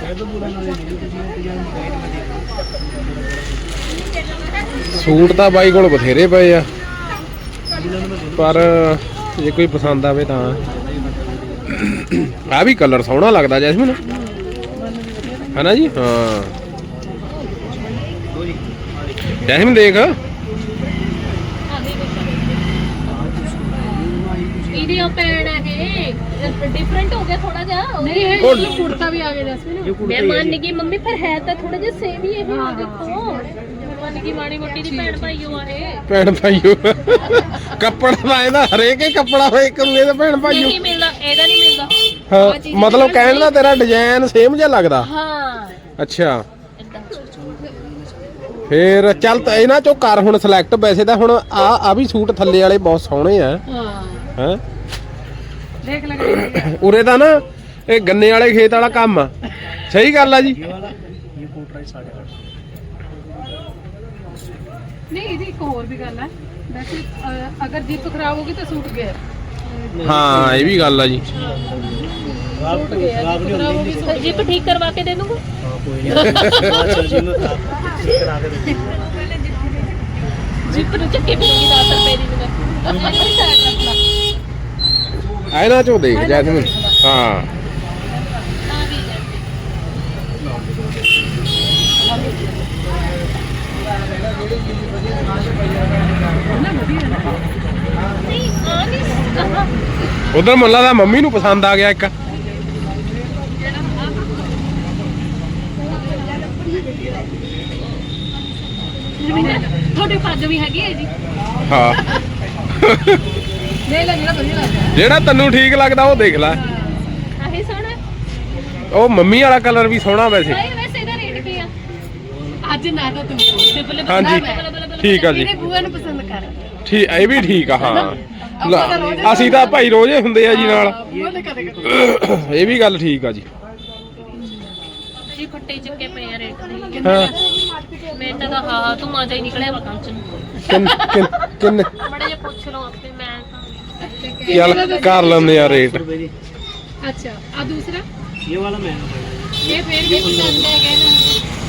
ਮੈਂ ਤਾਂ ਪੂਰਾ ਨਾਲੇ ਨਹੀਂ ਤੁਸੀਂ ਡਿਜ਼ਾਈਨ ਗਾਈਡ ਮੈਂ ਦੇਖ ਸੂਟ ਤਾਂ ਬਾਈ ਕੋਲ ਬਥੇਰੇ ਪਏ ਆ। ਪਰ ਜੇ ਕੋਈ ਪਸੰਦ ਆਵੇ ਤਾਂ। ਆ ਵੀ ਕਲਰ ਸੋਹਣਾ ਲੱਗਦਾ ਜੈਸਮੀਨ। ਹੈਨਾ ਜੀ? ਹਾਂ। ਜੈਸਮੀਨ ਦੇਖ। ਇਹਦੀ ਉਹ ਪੈਣ ਹੈ ਡਿਫਰੈਂਟ ਹੋ ਗਿਆ ਥੋੜਾ ਜਿਹਾ। ਨਹੀਂ ਇਹ ਕੁੜਤਾ ਵੀ ਆ ਗਿਆ ਜਸਮੀਨ। ਮੈਂ ਮੰਨ ਗਈ। ਮੰਮੀ ਪਰ ਹੈ ਤਾਂ ਥੋੜਾ ਜਿਹਾ ਸੇਮ ਹੀ ਇਹ ਆ ਦੇਖੋ। ਮਾੜੀ ਮੋਟੀ ਦੀ ਭੈਣ ਭਾਈਓ ਆ ਇਹ ਭੈਣ ਭਾਈਓ। ਕੱਪੜਾ ਤਾਂ ਇਹਦਾ ਹਰੇਕ ਹੀ ਕੱਪੜਾ ਹੋਏ ਕਰੂਗੇ ਤਾਂ ਭੈਣ ਭਾਈਓ। ਨਹੀਂ ਮਿਲਦਾ ਇਹਦਾ ਨਹੀਂ ਮਿਲਦਾ। ਹਾਂ ਮਤਲਬ ਕਹਿਣ ਦਾ ਤੇਰਾ ਡਿਜ਼ਾਈਨ ਸੇਮ ਜਿਹਾ ਲੱਗਦਾ? ਹਾਂ। ਅੱਛਾ। ਫੇਰ ਚੱਲ ਤਾਂ ਇਹਨਾਂ ਚੋਂ ਕਰ ਹੁਣ ਸਿਲੈਕਟ ਵੈਸੇ ਤਾਂ ਹੁਣ ਆ ਆ ਵੀ ਸੂਟ ਥੱਲੇ ਵਾਲੇ ਬਹੁਤ ਸੋਹਣੇ ਆ। ਹਾਂ। ਹੈ? ਦੇਖ ਲੈ ਉਰੇ ਤਾਂ ਨਾ ਇਹ ਗੰਨੇ ਵਾਲੇ ਖੇਤ ਵਾਲਾ ਕੰਮ ਆ। ਸਹੀ ਗੱਲ ਆ ਜੀ। ਨਹੀਂ ਇਹਦੀ ਇੱਕ ਹੋਰ ਵੀ ਗੱਲ ਹੈ ਵੈਸੇ ਅ, ਅਗਰ ਜਿੱਪ ਖਰਾਬ ਹੋ ਗਈ ਤਾਂ ਸੂਟ ਗਿਆ। ਹਾਂ ਇਹ ਵੀ ਗੱਲ ਆ ਜੀ। ਸੂਟ ਗਿਆ ਜਿੱਪ ਖਰਾਬ ਹੋ ਗਈ ਸੂਟ ਜਿੱਪ ਠੀਕ ਕਰਵਾ ਕੇ ਦੇ ਦੂੰਗਾ? ਜਿੱਪ ਨੂੰ ਚੱਕੇ ਪੀਣੀ 10 ਰੁਪਏ ਦੀ ਮੈਂ ਆਪਣੀ ਸਾਈਡ ਰੱਖ ਲਾ ਇਹਨਾਂ ਚੋਂ ਦੇਖ ਜੈਸਮੀਨ। ਹਾਂ। ਉਧਰ ਮੁੱਲਾ ਦਾ ਮੰਮੀ ਨੂੰ ਪਸੰਦ ਆ ਗਿਆ ਇੱਕ। ਤੁਹਾਡੇ ਪੱਗ ਵੀ ਹੈਗੀ ਹੈ ਜੀ। ਹਾਂ। ਲੈ ਲੈ ਜਿਹੜਾ ਵਧੀਆ ਲੱਗਦਾ ਜਿਹੜਾ ਤੈਨੂੰ ਠੀਕ ਲੱਗਦਾ ਉਹ ਦੇਖ ਲੈ। ਆਹੀ ਸੋਹਣਾ। ਉਹ ਮੰਮੀ ਵਾਲਾ ਕਲਰ ਵੀ ਸੋਹਣਾ ਵੈਸੇ ਭਾਈ ਵੈਸੇ ਇਹਦਾ ਰੇਟ ਕੀ ਆ ਅੱਜ ਨਾ ਤਾਂ ਤੂੰ ਬੱਲੇ ਬੱਲੇ ਹਾਂਜੀ ਬੱਲੇ ਬੱਲੇ ਬੱਲੇ ਠੀਕ ਆ ਜੀ ਇਹਦੇ ਬੂਆ ਨੂੰ ਪਸੰਦ ਕਰ ਠੀਕ ਇਹ ਵੀ ਠੀਕ ਆ ਹਾਂ ਲੈ, ਅਸੀਂ ਤਾਂ ਭਾਈ ਰੋਜ਼ੇ ਹੁੰਦੇ ਆ ਜੀ ਨਾਲ ਬੂਆ ਨੇ ਕਦੇ ਕਦੇ ਇਹ ਵੀ ਗੱਲ ਠੀਕ ਆ ਜੀ ਜੀ ਫੱਟੇ ਚੱਕੇ ਪਏ ਆ ਰੇਟ ਦੇ ਹਾਂ ਮੈਂ ਤਾਂ ਦਾ ਹਾਂ ਹਾਂ ਤੂੰ ਮਾਜਾ ਹੀ ਨਿਕਲਿਆ ਵਾ ਕੰਚ ਨੂੰ ਕਿੰਨ ਕਿੰਨ ਕਿੰਨ ਮੜੇ ਜੇ ਪੁੱਛ ਲਓ ਆਪੇ ਮੈਂ ਤਾਂ ਚੱਲ ਕਰ ਲੈਂਦੇ ਆ ਰੇਟ रुपए जी ਅੱਛਾ ਆ ਦੂਸਰਾ ये वाला महंगा पड़ेगा ਇਹ ਫੇਰ ਵੀ ਪਸੰਦ ਹੈ ਕਹਿੰਦਾ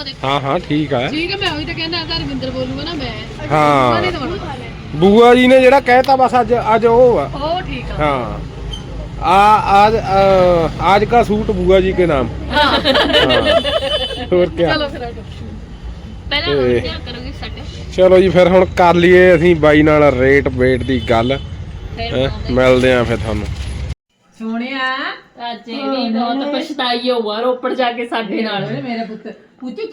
ਇਹ ਉਹ ਦੇਖੋ ਹਾਂ ਹਾਂ ਠੀਕ ਆ ਠੀਕ ਹੈ ਮੈਂ ਉਹੀ ਤਾਂ ਕਹਿੰਦਾ ਤਾਂ ਰਵਿੰਦਰ ਬੋਲੂਗਾ ਨਾ ਮੈਂ ਹਾਂ ਉਹਨੇ ਦਵਾਉਣਾ ਬੂਆ ਜੀ ਨੇ ਜਿਹੜਾ ਕਹਿਤਾ ਬਸ ਅੱਜ ਅੱਜ ਉਹ ਆ ਉਹ ਠੀਕ ਆ हाँ आ आज आ, आज का सूट बुआ जी के नाम हाँ और क्या ਚਲੋ ਫਿਰ ਆਜੋ। ਪਹਿਲਾਂ ਤੇ- ਉਹ ਧਿਆਨ ਕਰੋਗੇ ਸਾਡੇ ਚਲੋ ਜੀ ਫਿਰ ਹੁਣ ਕਰ ਲਈਏ ਅਸੀਂ ਬਾਈ ਨਾਲ ਰੇਟ ਵੇਟ ਦੀ ਗੱਲ ਫਿਰ ਹੈਂ, ਮਿਲਦੇ ਆਂ ਫਿਰ ਤੁਹਾਨੂੰ ਸੋਹਣਿਆ ਰਾਜੇ ਵੀ ਬਹੁਤ ਪਛਤਾਈ ਹੋਊਗਾ ਰੋਪੜ ਜਾ ਕੇ ਸਾਡੇ ਨਾਲ ਮੇਰੇ ਪੁੱਤ ਪੁੱਤੀ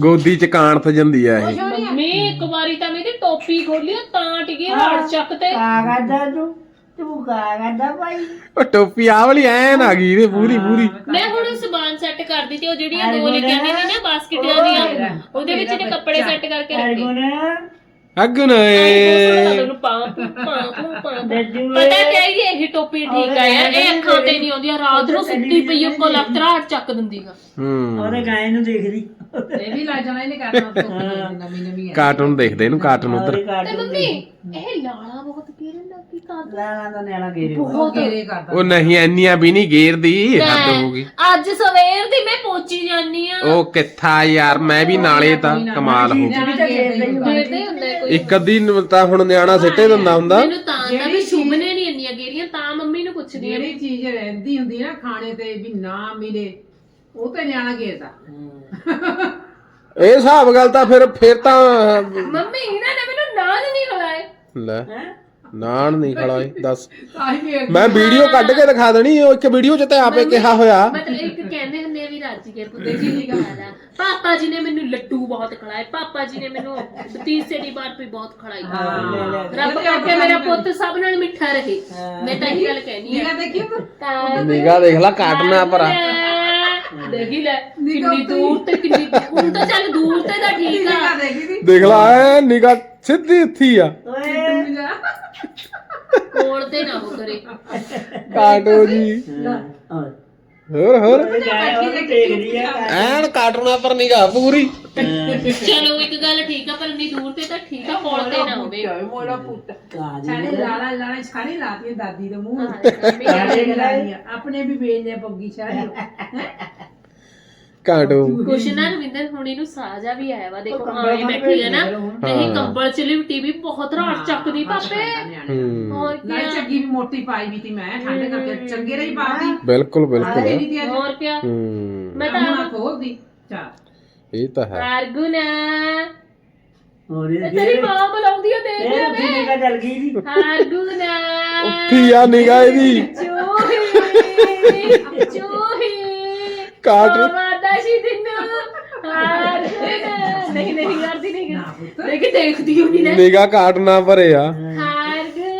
ਗੋਦੀ ਚ ਕਾਣਤ ਜਾਂਦੀ ਆ ਇਹ। ਮੰਮੀ ਇੱਕ ਵਾਰੀ ਤਾਂ ਮੇਰੀ ਟੋਪੀ ਖੋਲੀ ਤਾਂ ਟਿਕੀ ਰੜ ਚੱਕ ਤੇ। ਉਹ ਟੋਪੀ ਆ ਵਾਲੀ ਐਨ ਆ ਗਈ ਇਹਦੇ ਪੂਰੀ ਪੂਰੀ। ਮੈਂ ਹੁਣ ਸਮਾਨ ਸੈੱਟ ਕਰਦੀ ਤੇ ਉਹ ਜਿਹੜੀਆਂ ਦੋ ਲਿਖੀਆਂ ਨੇ ਨਾ ਬਾਸਕਟਾਂ ਦੀਆਂ ਉਹਦੇ ਵਿੱਚ ਨੇ ਕੱਪੜੇ ਸੈੱਟ ਕਰਕੇ ਰੱਖੇ। ਉਹਨੂੰ ਪਾ ਪਤਾ ਚਾਹੀਦੀ ਇਹ ਟੋਪੀ ਠੀਕ ਆ ਯਾਰ ਇਹ ਅੱਖਾਂ ਤੇ ਨਹੀਂ ਆਉਂਦੀ ਰਾਤ ਨੂੰ ਸੁੱਤੀ ਪਈ ਉੱਕੋ ਲੱਤ ਰਾਤ ਚੱਕ ਦਿੰਦੀਗਾ ਹੂੰ। ਇਹ ਵੀ ਲੈ ਜਾਣਾ ਇਹਨੇ ਕਰਨਾ ਨਵੀਂ ਨਵੀਂ ਕਾਰਟੂਨ ਦੇਖਦੇ ਇਹਨੂੰ ਕਾਰਟੂਨ ਉਧਰ। ਤੇ ਮੰਮੀ ਇਹ ਲਾਲਾ ਬਹੁਤ ਲੈਣਾ ਗੇਰੇ ਬਹੁਤ ਕਰਦਾ। ਉਹ ਨਹੀਂ ਇੰਨੀਆਂ ਵੀ ਨਹੀਂ ਗੇਰਦੀ ਹੱਦ ਹੋ ਗਈ। ਅੱਜ ਸਵੇਰ ਦੀ ਮੈਂ ਪੋਚੀ ਜਾਨੀ ਆ। ਉਹ ਕਿੱਥਾ ਯਾਰ ਮੈਂ ਵੀ ਨਾਲੇ ਤਾਂ ਕਮਾਲ ਹੋ ਗਈ ਗੇਰਦੇ ਹੁੰਦੇ ਕੋਈ ਇੱਕ ਅੱਧੀ ਨੂੰ ਤਾਂ ਹੁਣ ਨਿਆਣਾ ਸਿੱਟੇ ਦਿੰਦਾ ਹੁੰਦਾ। ਮੈਨੂੰ ਤਾਂ ਆਂਦਾ ਵੀ ਸ਼ੁਭ ਨੇ ਨਹੀਂ ਇੰਨੀਆਂ ਗੇਰੀਆਂ ਤਾਂ ਮੰਮੀ ਨੂੰ ਪੁੱਛਦੀ ਆ। ਜਿਹੜੀ ਚੀਜ਼ ਰਹਿੰਦੀ ਹੁੰਦੀ ਨਾ ਖਾਣੇ ਤੇ ਵੀ ਨਾ ਮਿਲੇ ਉਹ ਤੇ ਨਿਆਣਾ ਗੇਰਦਾ। ਇਹ ਹਿਸਾਬ ਗੱਲ ਤਾਂ ਫਿਰ ਫਿਰ ਤਾਂ ਮੰਮੀ ਇਹਨਾਂ ਨੇ ਮੈਨੂੰ ਨਾਨ ਨਹੀਂ ਖਵਾਏ ਲੈ। ਨਾਨ ਨਹੀਂ ਖਲਾਏ ਦੱਸ। ਆਹੀ ਗੇਰ ਮੈਂ ਵੀਡੀਓ ਕੱਢ ਕੇ ਦਿਖਾ ਦੇਣੀ ਉਹ ਇੱਕ ਵੀਡੀਓ 'ਚ ਤੇ ਆਪੇ ਕਿਹਾ ਹੋਇਆ। ਮਤਲਬ ਇੱਕ ਕਹਿੰਦੇ ਹੁੰਦੇ ਆ ਵੀ ਰਾਜੀ ਕੇ ਪੁੱਤੇ ਜੀ ਨਹੀਂ ਖਾਦਾ ਪਾਪਾ ਜੀ ਨੇ ਮੈਨੂੰ ਲੱਡੂ ਬਹੁਤ ਖਿਲਾਏ। ਪਾਪਾ ਜੀ ਨੇ ਮੈਨੂੰ ਤੀਸਰੀ ਵਾਰ ਵੀ ਬਹੁਤ ਖਿਲਾਈ। ਰੱਬ ਕਰਕੇ ਮੇਰਾ ਪੁੱਤ ਸਭ ਨਾਲ ਮਿੱਠਾ ਰਹੇ। ਮੈਂ ਤਾਂ ਇਹੀ ਗੱਲ ਕਹਿਣੀ ਨਿਗਾ ਆ ਦੇਖੀ ਤੂੰ ਤਾਂ ਨਿਗਾ ਦੇਖ ਲੈ ਕਾਟਣਾ ਪਰ ਦੇਖੀ ਲੈ ਕਿੰਨੀ ਦੂਰ ਤੇ ਕਿੰਨੀ ਹੁਣ ਤਾਂ ਚੱਲ ਦੂਰ ਤੇ ਤਾਂ ਠੀਕ ਨਿਗਾ ਆ ਦੇਖੀ ਲੈ ਨਿਗਾ ਸਿੱਧੀ ਇੱਥੀ ਆ। ਨਿਗਾ ਕੋਲ ਤੇ ਨਾ ਹੋ ਕਰੇ। ਕਾਟੋ ਜੀ। ਹੋਰ ਹੋਰ। ਦੇਖਦੀ ਆ। ਐਨ ਕਾਟਣਾ ਪਰ ਨਿਗਾ ਪੂਰੀ। ਚਲੋ ਇੱਕ ਗੱਲ ਠੀਕ ਆ ਪਰ ਇੰਨੀ ਦੂਰ ਤੇ ਤਾਂ ਠੀਕ ਆ ਕੋਲ ਤੇ ਨਾ ਹੋਵੇ। ਮੋੜਾ ਪੁੱਤ। ਕਾਜੀ ਛਾਣੇ ਲਾਲਾ ਲਾਲਾ ਛਾਣੇ ਲਾਤੀ ਦਾਦੀ ਦੇ ਮੂੰਹ। ਆਪਣੇ ਵੀ ਵੇਚ ਲਿਆ ਪੱਗੀ ਛਾਣੇ ਕਾਟੋ। ਕੁਛ ਨਾ ਰਵਿੰਦਰ ਹੁਣੀ ਨੂੰ ਸਾਜਾ ਵੀ ਆਇਆ ਵਾ ਦੇਖੋ ਆਏ ਬੈਠੀ ਹੈ ਨਾ। ਨਹੀਂ ਕੰਬਲ ਚ ਲਿਪਟੀ ਵੀ ਬਹੁਤ ਰਾਤ ਚੱਕਦੀ ਪਾਪੇ। ਹੂੰ ਹੋਰ ਨਾਲੇ ਕੀ ਚੱਗੀ ਵੀ ਮੋਟੀ ਪਾਈ ਵੀ ਤੀ ਮੈਂ ਠੰਡ ਕਰਕੇ ਚੰਗੇ ਰਹੀ ਪਾਤੀ ਬਿਲਕੁਲ ਬਿਲਕੁਲ। ਤੇਰੀ ਦੀ ਅੱਜ। ਹੋਰ ਕੀ ਹੂੰ। ਮੈਂ ਤਾਂ ਤਾਂ ਖੋਲਦੀ ਚਾ। ਇਹ ਤਾਂ ਹੈ। ਅਰਗੁਨਾ। ਹੋਰ ਇਹ ਤੇਰੀ ਮਾਂ ਬੁਲਾਉਂਦੀ ਆ ਦੇਖ ਇਹ ਲੈ ਉੱਥੇ ਨਿਕਾ ਚੱਲ ਗਈ ਜੀ। ਅਰਗੁਨਾ। ਉੱਥੀ ਆ ਨਿਗਾ ਇਹਦੀ। ਚੋਹੀ ਚੋਹੀ। ਕਾਟ। ਮਾਤਾ ਜੀ ਦਿਨ। ਅਰਗੁਨਾ ਨਹੀਂ ਨਹੀਂ ਕਰਦੀ ਨਹੀਂ ਕਰਦੀ। ਦੇਖ ਦੇਖਦੀ ਹੋਣੀ ਨਾ। ਨਿਗਾ ਕਾਟਣਾ ਭਰੇ ਆ। ਹਾਰ ਜੀ।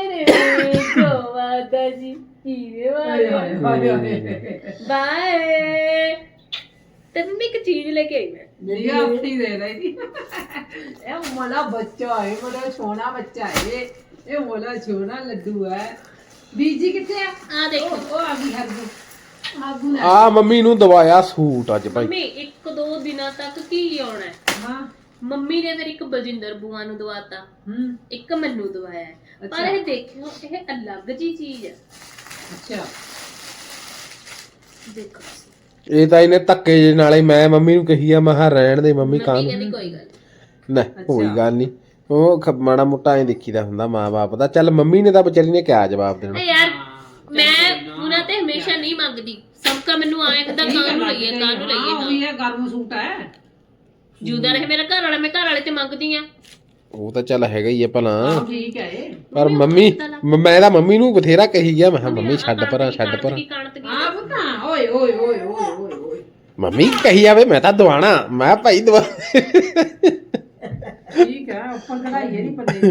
ਵਾਲੇ। ਬਾਏ। ਤੈਨੂੰ ਇੱਕ ਚੀਜ਼ ਲੈ ਕੇ ਆਈ ਮੈਂ। ਮੇਰੀ ਆਪੀ ਦੇ ਰਹੀ ਥੀ ਇਹ ਮੋਲਾ ਬੱਚਾ ਹੈ ਬੜਾ ਸੋਹਣਾ ਬੱਚਾ ਹੈ ਇਹ ਮੋਲਾ ਸੋਹਣਾ ਲੱਡੂ ਹੈ। ਬੀਜੀ ਕਿੱਥੇ ਆ? ਆ ਦੇਖੋ। ਉਹ ਆ ਗਈ ਹਰਗੂ ਆਗੂ ਆ ਮੰਮੀ ਨੂੰ ਦਵਾਇਆ ਸੂਟ ਅੱਜ ਭਾਈ। ਮੰਮੀ ਇੱਕ ਦੋ ਦਿਨਾਂ ਤੱਕ ਕੀ ਆਉਣਾ ਹੈ? ਹਾਂ। ਮੰਮੀ ਨੇ ਫਿਰ ਇੱਕ ਬਲਜਿੰਦਰ ਬੂਆ ਨੂੰ ਦਵਾਤਾ। ਹੂੰ। ਇੱਕ ਮੈਨੂੰ ਦਵਾਇਆ ਹੈ। ਪਰ ਅੱਛਾ। ਇਹ ਦੇਖਿਓ ਇਹ ਅਲੱਗ ਜੀ ਚੀਜ਼ ਹੈ। ਅੱਛਾ। ਦੇਖੋ ਇਹ ਤਾਂ ਇਹਨੇ ਧੱਕੇ ਜੇ ਨਾਲੇ ਮੈਂ ਮੰਮੀ ਨੂੰ ਕਹੀ ਆ ਮੈਂ ਕਿਹਾ ਰਹਿਣ ਦੇ ਮੰਮੀ ਕਾਂ ਮੰਮੀ ਕਹਿੰਦੀ ਕੋਈ ਗੱਲ ਨੀ। ਨਾ ਕੋਈ ਗੱਲ ਨਹੀਂ। ਉਹ ਖ- ਮਾੜਾ ਮੋਟਾ ਐ ਦੇਖੀਦਾ ਹੁੰਦਾ ਮਾਂ-ਬਾਪ ਦਾ। ਚੱਲ ਮੰਮੀ ਨੇ ਤਾਂ ਵਿਚਾਰੀ ਨੇ ਕਿਆ ਜਵਾਬ ਦੇਣਾ। ਇਹ ਮੈਂ ਮੰਗਦੀ। ਸਭ ਕਾ ਮੈਨੂੰ ਆਏ ਹੁੰਦਾ ਕਾਂ ਨੂੰ ਲਈਏ ਕਾਂ ਨੂੰ ਹਾਂ ਲਈਏ ਉਹੀ ਹੈ ਗਰਮ ਸੂਟ ਹੈ। ਜੂਦਾ ਰਹੇ ਮੇਰਾ ਘਰ ਵਾਲਾ ਮੈਂ ਘਰ ਵਾਲੇ ਤੇ ਮੰਗਦੀ ਆ। ਉਹ ਤਾਂ ਚੱਲ ਹੈਗਾ ਹੀ ਆ ਭਲਾ। ਆਹ ਠੀਕ ਹੈ ਇਹ। ਪਰ ਮੰਮੀ ਮ- ਮੈਂ ਤਾਂ ਮੰਮੀ ਨੂੰ ਬਥੇਰਾ ਕਹੀ ਗਿਆ ਮੈਂ ਕਿਹਾ ਮੰਮੀ ਛੱਡ ਪਰਾਂ ਛੱਡ ਪਰਾਂ। ਕੀ ਕਾਣਤ ਕੀ ਆ ਬਤਾ ਓਏ ਓਏ ਓਏ ਓਏ ਓਏ ਓਏ। ਮੰਮੀ ਕਹੀ ਜਾਵੇ ਮੈਂ ਤਾਂ ਦਵਾਣਾ। ਮੈਂ ਭਾਈ ਦਵਾ ਠੀਕ ਹੈ ਉੱਪਰ ਕਢਾਈ ਹੈ ਨਹੀਂ ਪੱਲੇ। ਦੀ।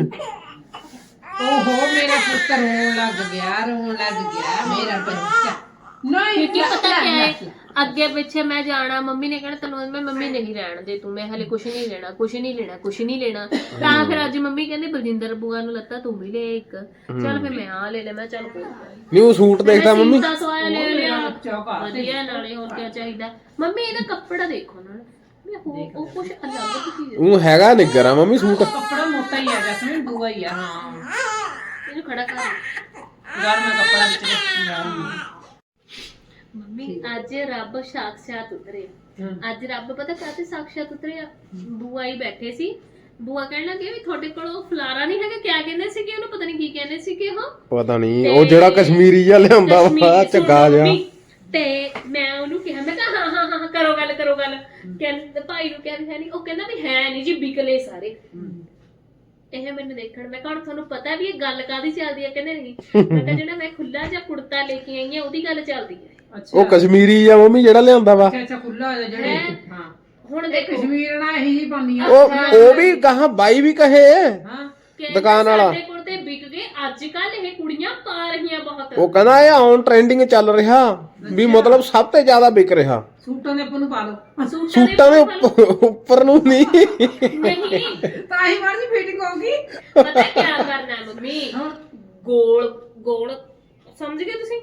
ਓਹੋ ਮੇਰਾ ਪੁੱਤ ਰੋਣ ਲੱਗ ਗਿਆ ਰੋਣ ਲੱਗ ਗਿਆ ਮੇਰਾ ਬੱਚਾ। ਨਹੀਂ ਕਿਉਂਕਿ ਪਤਾ ਕੀ ਹੈ ਅੱਗੇ ਪਿੱਛੇ ਮੈਂ ਜਾਣਾ ਮੰਮੀ ਨੇ ਕਹਿਣਾ ਤੈਨੂੰ ਮੈਂ ਮੰਮੀ ਨਹੀਂ ਰਹਿਣ ਦੇ ਤੂੰ ਮੈਂ ਹਲੇ ਕੁਝ ਨਹੀਂ ਲੈਣਾ ਕੁਝ ਨਹੀਂ ਲੈਣਾ ਕੁਝ ਨਹੀਂ ਲੈਣਾ। ਤਾਂ ਫਿਰ ਅੱਜ ਮੰਮੀ ਕਹਿੰਦੀ ਬਲਜਿੰਦਰ ਬੂਆ ਨੂੰ ਲੱਤਾ ਤੂੰ ਵੀ ਲੈ ਇੱਕ। ਚੱਲ ਫਿਰ ਮੈਂ ਆ ਲੈ ਲੈ ਮੈਂ ਚੱਲ ਕੋਈ ਗੱਲ ਨੀ। ਨਹੀਂ ਉਹ ਸੂਟ ਦੇਖਦਾ ਮੰਮੀ। ਦਾ ਸਵਾਇਆ ਲੈ ਲਿਆ। ਚੌਕਾ ਵਧੀਆ ਨਾਲੇ ਹੋਰ ਕੀ ਚਾਹੀਦਾ। ਮੰਮੀ ਇਹਦਾ ਕੱਪੜਾ ਦੇਖੋ ਨਾਲ। ਉਹ ਉਹ ਕੁਝ ਅਲੱਗ ਚੀਜ਼ ਉਹ ਹੈਗਾ ਨਿੱਗਰ ਆ ਮੰਮੀ ਸੂਟ। ਕੱਪੜਾ ਮੋਟਾ ਹੀ ਹੈ ਜਸਮੀਨ ਦੂਆ ਹੀ ਆ ਹਾਂ। ਇਹਨੂੰ ਖੜਾ ਕਰ। ਗਰਮ ਕੱਪੜਾ ਵਿੱਚ ਮੰਮੀ ਅੱਜ ਰੱਬ ਸਾਖਸ਼ਾਤ ਉਤਰਿਆ। ਅੱਜ ਰੱਬ ਪਤਾ ਕਾਹਤੇ ਸਾਖਸ਼ਾਤ ਉਤਰਿਆ? ਬੂਆ ਹੀ ਬੈਠੇ ਸੀ। ਬੂਆ ਕਹਿਣ ਲੱਗੇ ਵੀ ਤੁਹਾਡੇ ਕੋਲ ਉਹ ਫਲਾਰਾ ਨਹੀਂ ਹੈਗਾ ਕਿਆ ਕਹਿੰਦੇ ਸੀ ਕਿ ਉਹਨੂੰ? ਪਤਾ ਨਹੀਂ ਕੀ ਕਹਿੰਦੇ ਸੀ ਕਿ ਉਹ। ਪਤਾ ਨਹੀਂ ਉਹ ਜਿਹੜਾ ਕਸ਼ਮੀਰੀ ਜਿਹਾ ਲਿਆਉਂਦਾ ਵਾ ਕਸ਼ਮੀਰੀ ਜਿਹਾ। ਮੰਮੀ, ਤੇ ਮੈਂ ਉਹਨੂੰ ਕਿਹਾ ਮੈਂ ਕਿਹਾ ਹਾਂ ਹਾਂ ਹਾਂ ਕਰੋ ਗੱਲ ਕਰੋ ਗੱਲ। ਕਹਿੰਦੇ ਭਾਈ ਨੂੰ ਕਿਹਾ ਵੀ ਹੈ ਨਹੀਂ ਉਹ ਕਹਿੰਦਾ ਵੀ ਹੈ ਨਹੀਂ ਜੀ ਵਿਕਲੇ ਸਾਰੇ। ਇਹ ਮੈਨੂੰ ਦੇਖਣ ਮੈਂ ਕਹਾਂ ਤੁਹਾਨੂੰ ਪਤਾ ਵੀ ਇਹ ਗੱਲ ਕਾਦੀ ਚੱਲਦੀ ਹੈ ਕਹਿੰਦੇ ਨਹੀਂ। ਮੈਂ ਕਿਹਾ ਜਿਹੜਾ ਮੈਂ ਖੁੱਲਾ ਜਿਹਾ ਕੁੜਤਾ ਲੈ ਕੇ ਆਈ ਹਾਂ ਉਹਦੀ ਗੱਲ ਚੱਲਦੀ ਹੈ ਉਹ ਕਸ਼ਮੀਰੀ ਜਿਹਾ ਮੰਮੀ ਜਿਹੜਾ ਲਿਆਉਂਦਾ ਵਾ। ਅੱਛਾ ਅੱਛਾ ਖੁੱਲਾ ਹੋ ਜਾ ਜਿਹੜੇ ਹਾਂ? ਹੁਣ ਇਹ ਦੇਖੋ। ਕਸ਼ਮੀਰ ਨਾਲ ਇਹੀ ਜੀ ਪਾਉਂਦੀਆਂ ਉਹ ਉਹ ਵੀ ਕਹਾ ਬਾਈ ਵੀ ਕਹੇ। ਹਾਂ। ਕਿ ਦੁਕਾਨ ਵਾਲਾ। ਸਾਡੇ ਕੋਲ ਤੇ ਵਿਕ ਗਏ। ਅੱਜ ਕੱਲ ਇਹ ਕੁੜੀਆਂ ਪਾ ਰਹੀਆਂ ਬਹੁਤ। ਉਹ ਕਹਿੰਦਾ ਇਹ ਔਨ ਟ੍ਰੈਂਡਿੰਗ ਚੱਲ ਰਿਹਾ। ਵੀ ਮਤਲਬ ਸਭ ਤੋਂ ਜ਼ਿਆਦਾ ਵਿਕ ਰਿਹਾ। ਸੂਟਾਂ ਦੇ ਆਪਾਂ ਨੂੰ ਪਾ ਲਓ। ਸੂਟਾਂ ਦੇ ਸੂਟਾਂ ਦੇ ਉੱਪਰ ਉੱਪ- ਉੱਪਰ ਨੂੰ ਨਹੀਂ। ਨਹੀਂ। ਤਾਂ ਹੀ ਮਾੜੀ ਫਿਟਿੰਗ ਹੋਊਗੀ। ਪਤਾ ਕੀ ਕਰਨਾ ਹੈ ਮੰਮੀ? ਹਾਂ। ਗੋਲ ਗੋਲ। ਸਮਝ ਗਏ ਤੁਸੀਂ?